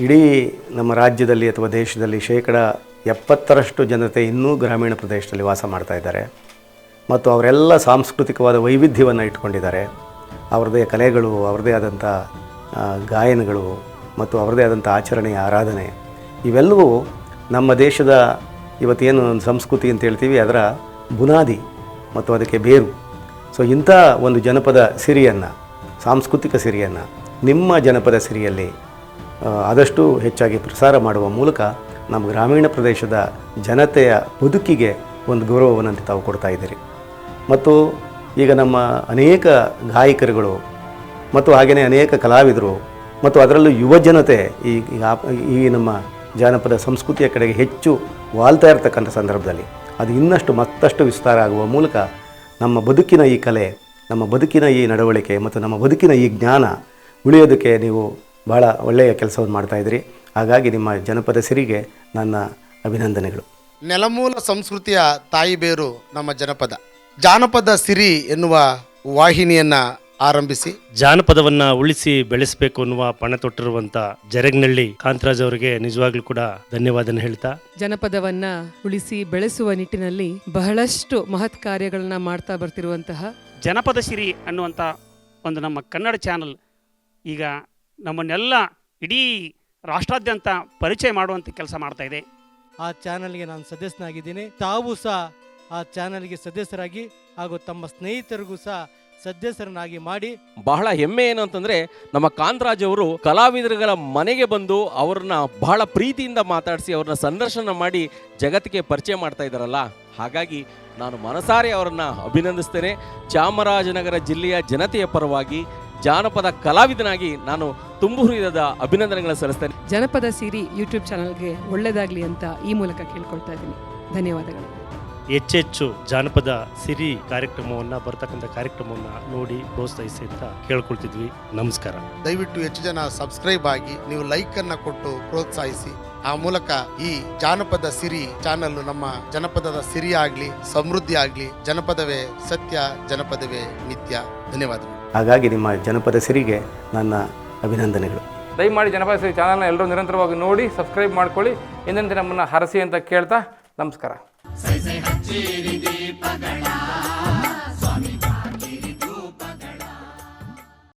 ಇಡೀ ನಮ್ಮ ರಾಜ್ಯದಲ್ಲಿ ಅಥವಾ ದೇಶದಲ್ಲಿ ಶೇಕಡ ಎಪ್ಪತ್ತರಷ್ಟು ಜನತೆ ಇನ್ನೂ ಗ್ರಾಮೀಣ ಪ್ರದೇಶದಲ್ಲಿ ವಾಸ ಮಾಡ್ತಾ ಇದ್ದಾರೆ. ಮತ್ತು ಅವರೆಲ್ಲ ಸಾಂಸ್ಕೃತಿಕವಾದ ವೈವಿಧ್ಯವನ್ನು ಇಟ್ಕೊಂಡಿದ್ದಾರೆ. ಅವ್ರದ್ದೇ ಕಲೆಗಳು, ಅವ್ರದ್ದೇ ಆದಂಥ ಗಾಯನಗಳು ಮತ್ತು ಅವರದೇ ಆದಂಥ ಆಚರಣೆ, ಆರಾಧನೆ, ಇವೆಲ್ಲವೂ ನಮ್ಮ ದೇಶದ ಇವತ್ತೇನು ಸಂಸ್ಕೃತಿ ಅಂತ ಹೇಳ್ತೀವಿ, ಅದರ ಬುನಾದಿ ಮತ್ತು ಅದಕ್ಕೆ ಬೇರು. ಸೊ ಇಂಥ ಒಂದು ಜನಪದ ಸಿರಿಯನ್ನು, ಸಾಂಸ್ಕೃತಿಕ ಸಿರಿಯನ್ನು, ನಿಮ್ಮ ಜನಪದ ಸಿರಿಯಲ್ಲಿ ಆದಷ್ಟು ಹೆಚ್ಚಾಗಿ ಪ್ರಸಾರ ಮಾಡುವ ಮೂಲಕ ನಮ್ಮ ಗ್ರಾಮೀಣ ಪ್ರದೇಶದ ಜನತೆಯ ಬದುಕಿಗೆ ಒಂದು ಗೌರವವನ್ನು ತಾವು ಕೊಡ್ತಾ ಇದ್ದೀರಿ. ಮತ್ತು ಈಗ ನಮ್ಮ ಅನೇಕ ಗಾಯಕರುಗಳು ಮತ್ತು ಹಾಗೆಯೇ ಅನೇಕ ಕಲಾವಿದರು ಮತ್ತು ಅದರಲ್ಲೂ ಯುವ ಜನತೆ ಈ ಈ ನಮ್ಮ ಜಾನಪದ ಸಂಸ್ಕೃತಿಯ ಕಡೆಗೆ ಹೆಚ್ಚು ವಾಲ್ತಾ ಇರತಕ್ಕಂಥ ಸಂದರ್ಭದಲ್ಲಿ. ಅದು ಇನ್ನಷ್ಟು ಮತ್ತಷ್ಟು ವಿಸ್ತಾರ ಆಗುವ ಮೂಲಕ ನಮ್ಮ ಬದುಕಿನ ಈ ಕಲೆ, ನಮ್ಮ ಬದುಕಿನ ಈ ನಡವಳಿಕೆ ಮತ್ತು ನಮ್ಮ ಬದುಕಿನ ಈ ಜ್ಞಾನ ಉಳಿಯೋದಕ್ಕೆ ನೀವು ಭಾಳ ಒಳ್ಳೆಯ ಕೆಲಸವನ್ನು ಮಾಡ್ತಾಯಿದ್ದೀರಿ ಹಾಗಾಗಿ ನಿಮ್ಮ ಜನಪದ ಸಿರಿಗೆ ನನ್ನ ಅಭಿನಂದನೆಗಳು. ನೆಲಮೂಲ ಸಂಸ್ಕೃತಿಯ ತಾಯಿ ಬೇರು ನಮ್ಮ ಜನಪದ. ಜಾನಪದ ಸಿರಿ ಎನ್ನುವ ವಾಹಿನಿಯನ್ನ ಆರಂಭಿಸಿ. ಜಾನಪದವನ್ನ ಉಳಿಸಿ ಬೆಳೆಸಬೇಕು ಅನ್ನುವ ಪಣ ತೊಟ್ಟಿರುವಂತ ಜರಗ್ನಳ್ಳಿ ಕಾಂತರಾಜ್ ಅವರಿಗೆ ನಿಜವಾಗ್ಲೂ ಕೂಡ ಧನ್ಯವಾದನ ಹೇಳ್ತಾ. ಜನಪದವನ್ನ ಉಳಿಸಿ ಬೆಳೆಸುವ ನಿಟ್ಟಿನಲ್ಲಿ ಬಹಳಷ್ಟು ಮಹತ್ ಕಾರ್ಯಗಳನ್ನ ಮಾಡ್ತಾ ಬರ್ತಿರುವಂತಹ ಜನಪದ ಸಿರಿ ಅನ್ನುವಂಥ ಒಂದು ನಮ್ಮ ಕನ್ನಡ ಚಾನಲ್ ಈಗ ನಮ್ಮನ್ನೆಲ್ಲ ಇಡೀ ರಾಷ್ಟ್ರಾದ್ಯಂತ ಪರಿಚಯ ಮಾಡುವಂಥ ಕೆಲಸ ಮಾಡ್ತಾ ಇದೆ. ಆ ಚಾನಲ್ಗೆ ನಾನು ಸದಸ್ಯನಾಗಿದ್ದೀನಿ. ತಾವು ಸಹ ಆ ಚಾನಲ್ಗೆ ಸದಸ್ಯರಾಗಿ ಹಾಗೂ ತಮ್ಮ ಸ್ನೇಹಿತರಿಗೂ ಸಹ ಸದಸ್ಯರನ್ನಾಗಿ ಮಾಡಿ ಬಹಳ ಹೆಮ್ಮೆ ಏನು ಅಂತಂದ್ರೆ ನಮ್ಮ ಕಾಂತರಾಜ್ ಅವರು ಕಲಾವಿದರುಗಳ ಮನೆಗೆ ಬಂದು ಅವ್ರನ್ನ ಬಹಳ ಪ್ರೀತಿಯಿಂದ ಮಾತಾಡಿಸಿ ಅವ್ರನ್ನ ಸಂದರ್ಶನ ಮಾಡಿ ಜಗತ್ತಿಗೆ ಪರಿಚಯ ಮಾಡ್ತಾ ಇದ್ದಾರಲ್ಲ? ಹಾಗಾಗಿ ನಾನು ಮನಸಾರೆ ಅವರನ್ನ ಅಭಿನಂದಿಸ್ತೇನೆ. ಚಾಮರಾಜನಗರ ಜಿಲ್ಲೆಯ ಜನತೆಯ ಪರವಾಗಿ ಜಾನಪದ ಕಲಾವಿದನಾಗಿ ನಾನು ತುಂಬು ಹೃದಯದ ಅಭಿನಂದನೆಗಳನ್ನು ಸಲ್ಲಿಸ್ತೇನೆ. ಜನಪದ ಸಿರಿ ಯೂಟ್ಯೂಬ್ ಚಾನಲ್ಗೆ ಒಳ್ಳೇದಾಗ್ಲಿ ಅಂತ ಈ ಮೂಲಕ ಕೇಳ್ಕೊಳ್ತಾ ಇದ್ದೀನಿ. ಧನ್ಯವಾದಗಳು. ಹೆಚ್ಚೆಚ್ಚು ಜಾನಪದ ಸಿರಿ ಕಾರ್ಯಕ್ರಮವನ್ನ ಬರ್ತಕ್ಕಂಥ ಕಾರ್ಯಕ್ರಮವನ್ನ ನೋಡಿ ಪ್ರೋತ್ಸಾಹಿಸಿ ಅಂತ ಕೇಳ್ಕೊಳ್ತಿದ್ವಿ. ನಮಸ್ಕಾರ. ದಯವಿಟ್ಟು ಹೆಚ್ಚು ಜನ ಸಬ್ಸ್ಕ್ರೈಬ್ ಆಗಿ ನೀವು ಲೈಕ್ ಅನ್ನ ಕೊಟ್ಟು ಪ್ರೋತ್ಸಾಹಿಸಿ. ಆ ಮೂಲಕ ಈ ಜಾನಪದ ಸಿರಿ ಚಾನಲ್ ನಮ್ಮ ಜನಪದದ ಸಿರಿ ಆಗ್ಲಿ ಸಮೃದ್ಧಿ ಆಗ್ಲಿ ಜನಪದವೇ ಸತ್ಯ ಜನಪದವೇ ನಿತ್ಯ. ಧನ್ಯವಾದಗಳು. ಹಾಗಾಗಿ ನಿಮ್ಮ ಜನಪದ ಸಿರಿಗೆ ನನ್ನ ಅಭಿನಂದನೆಗಳು. ದಯಮಾಡಿ ಜನಪದ ಸಿರಿ ಚಾನಲ್ನ ಎಲ್ಲರೂ ನಿರಂತರವಾಗಿ ನೋಡಿ ಸಬ್ಸ್ಕ್ರೈಬ್ ಮಾಡ್ಕೊಳ್ಳಿ. ಎಂದಂತೆ ನಮ್ಮನ್ನು ಹರಸಿ ಅಂತ ಕೇಳ್ತಾ ನಮಸ್ಕಾರ. ಸೈ ಸೈ ಹಚ್ಚಿರಿ ದೀಪಗಳ.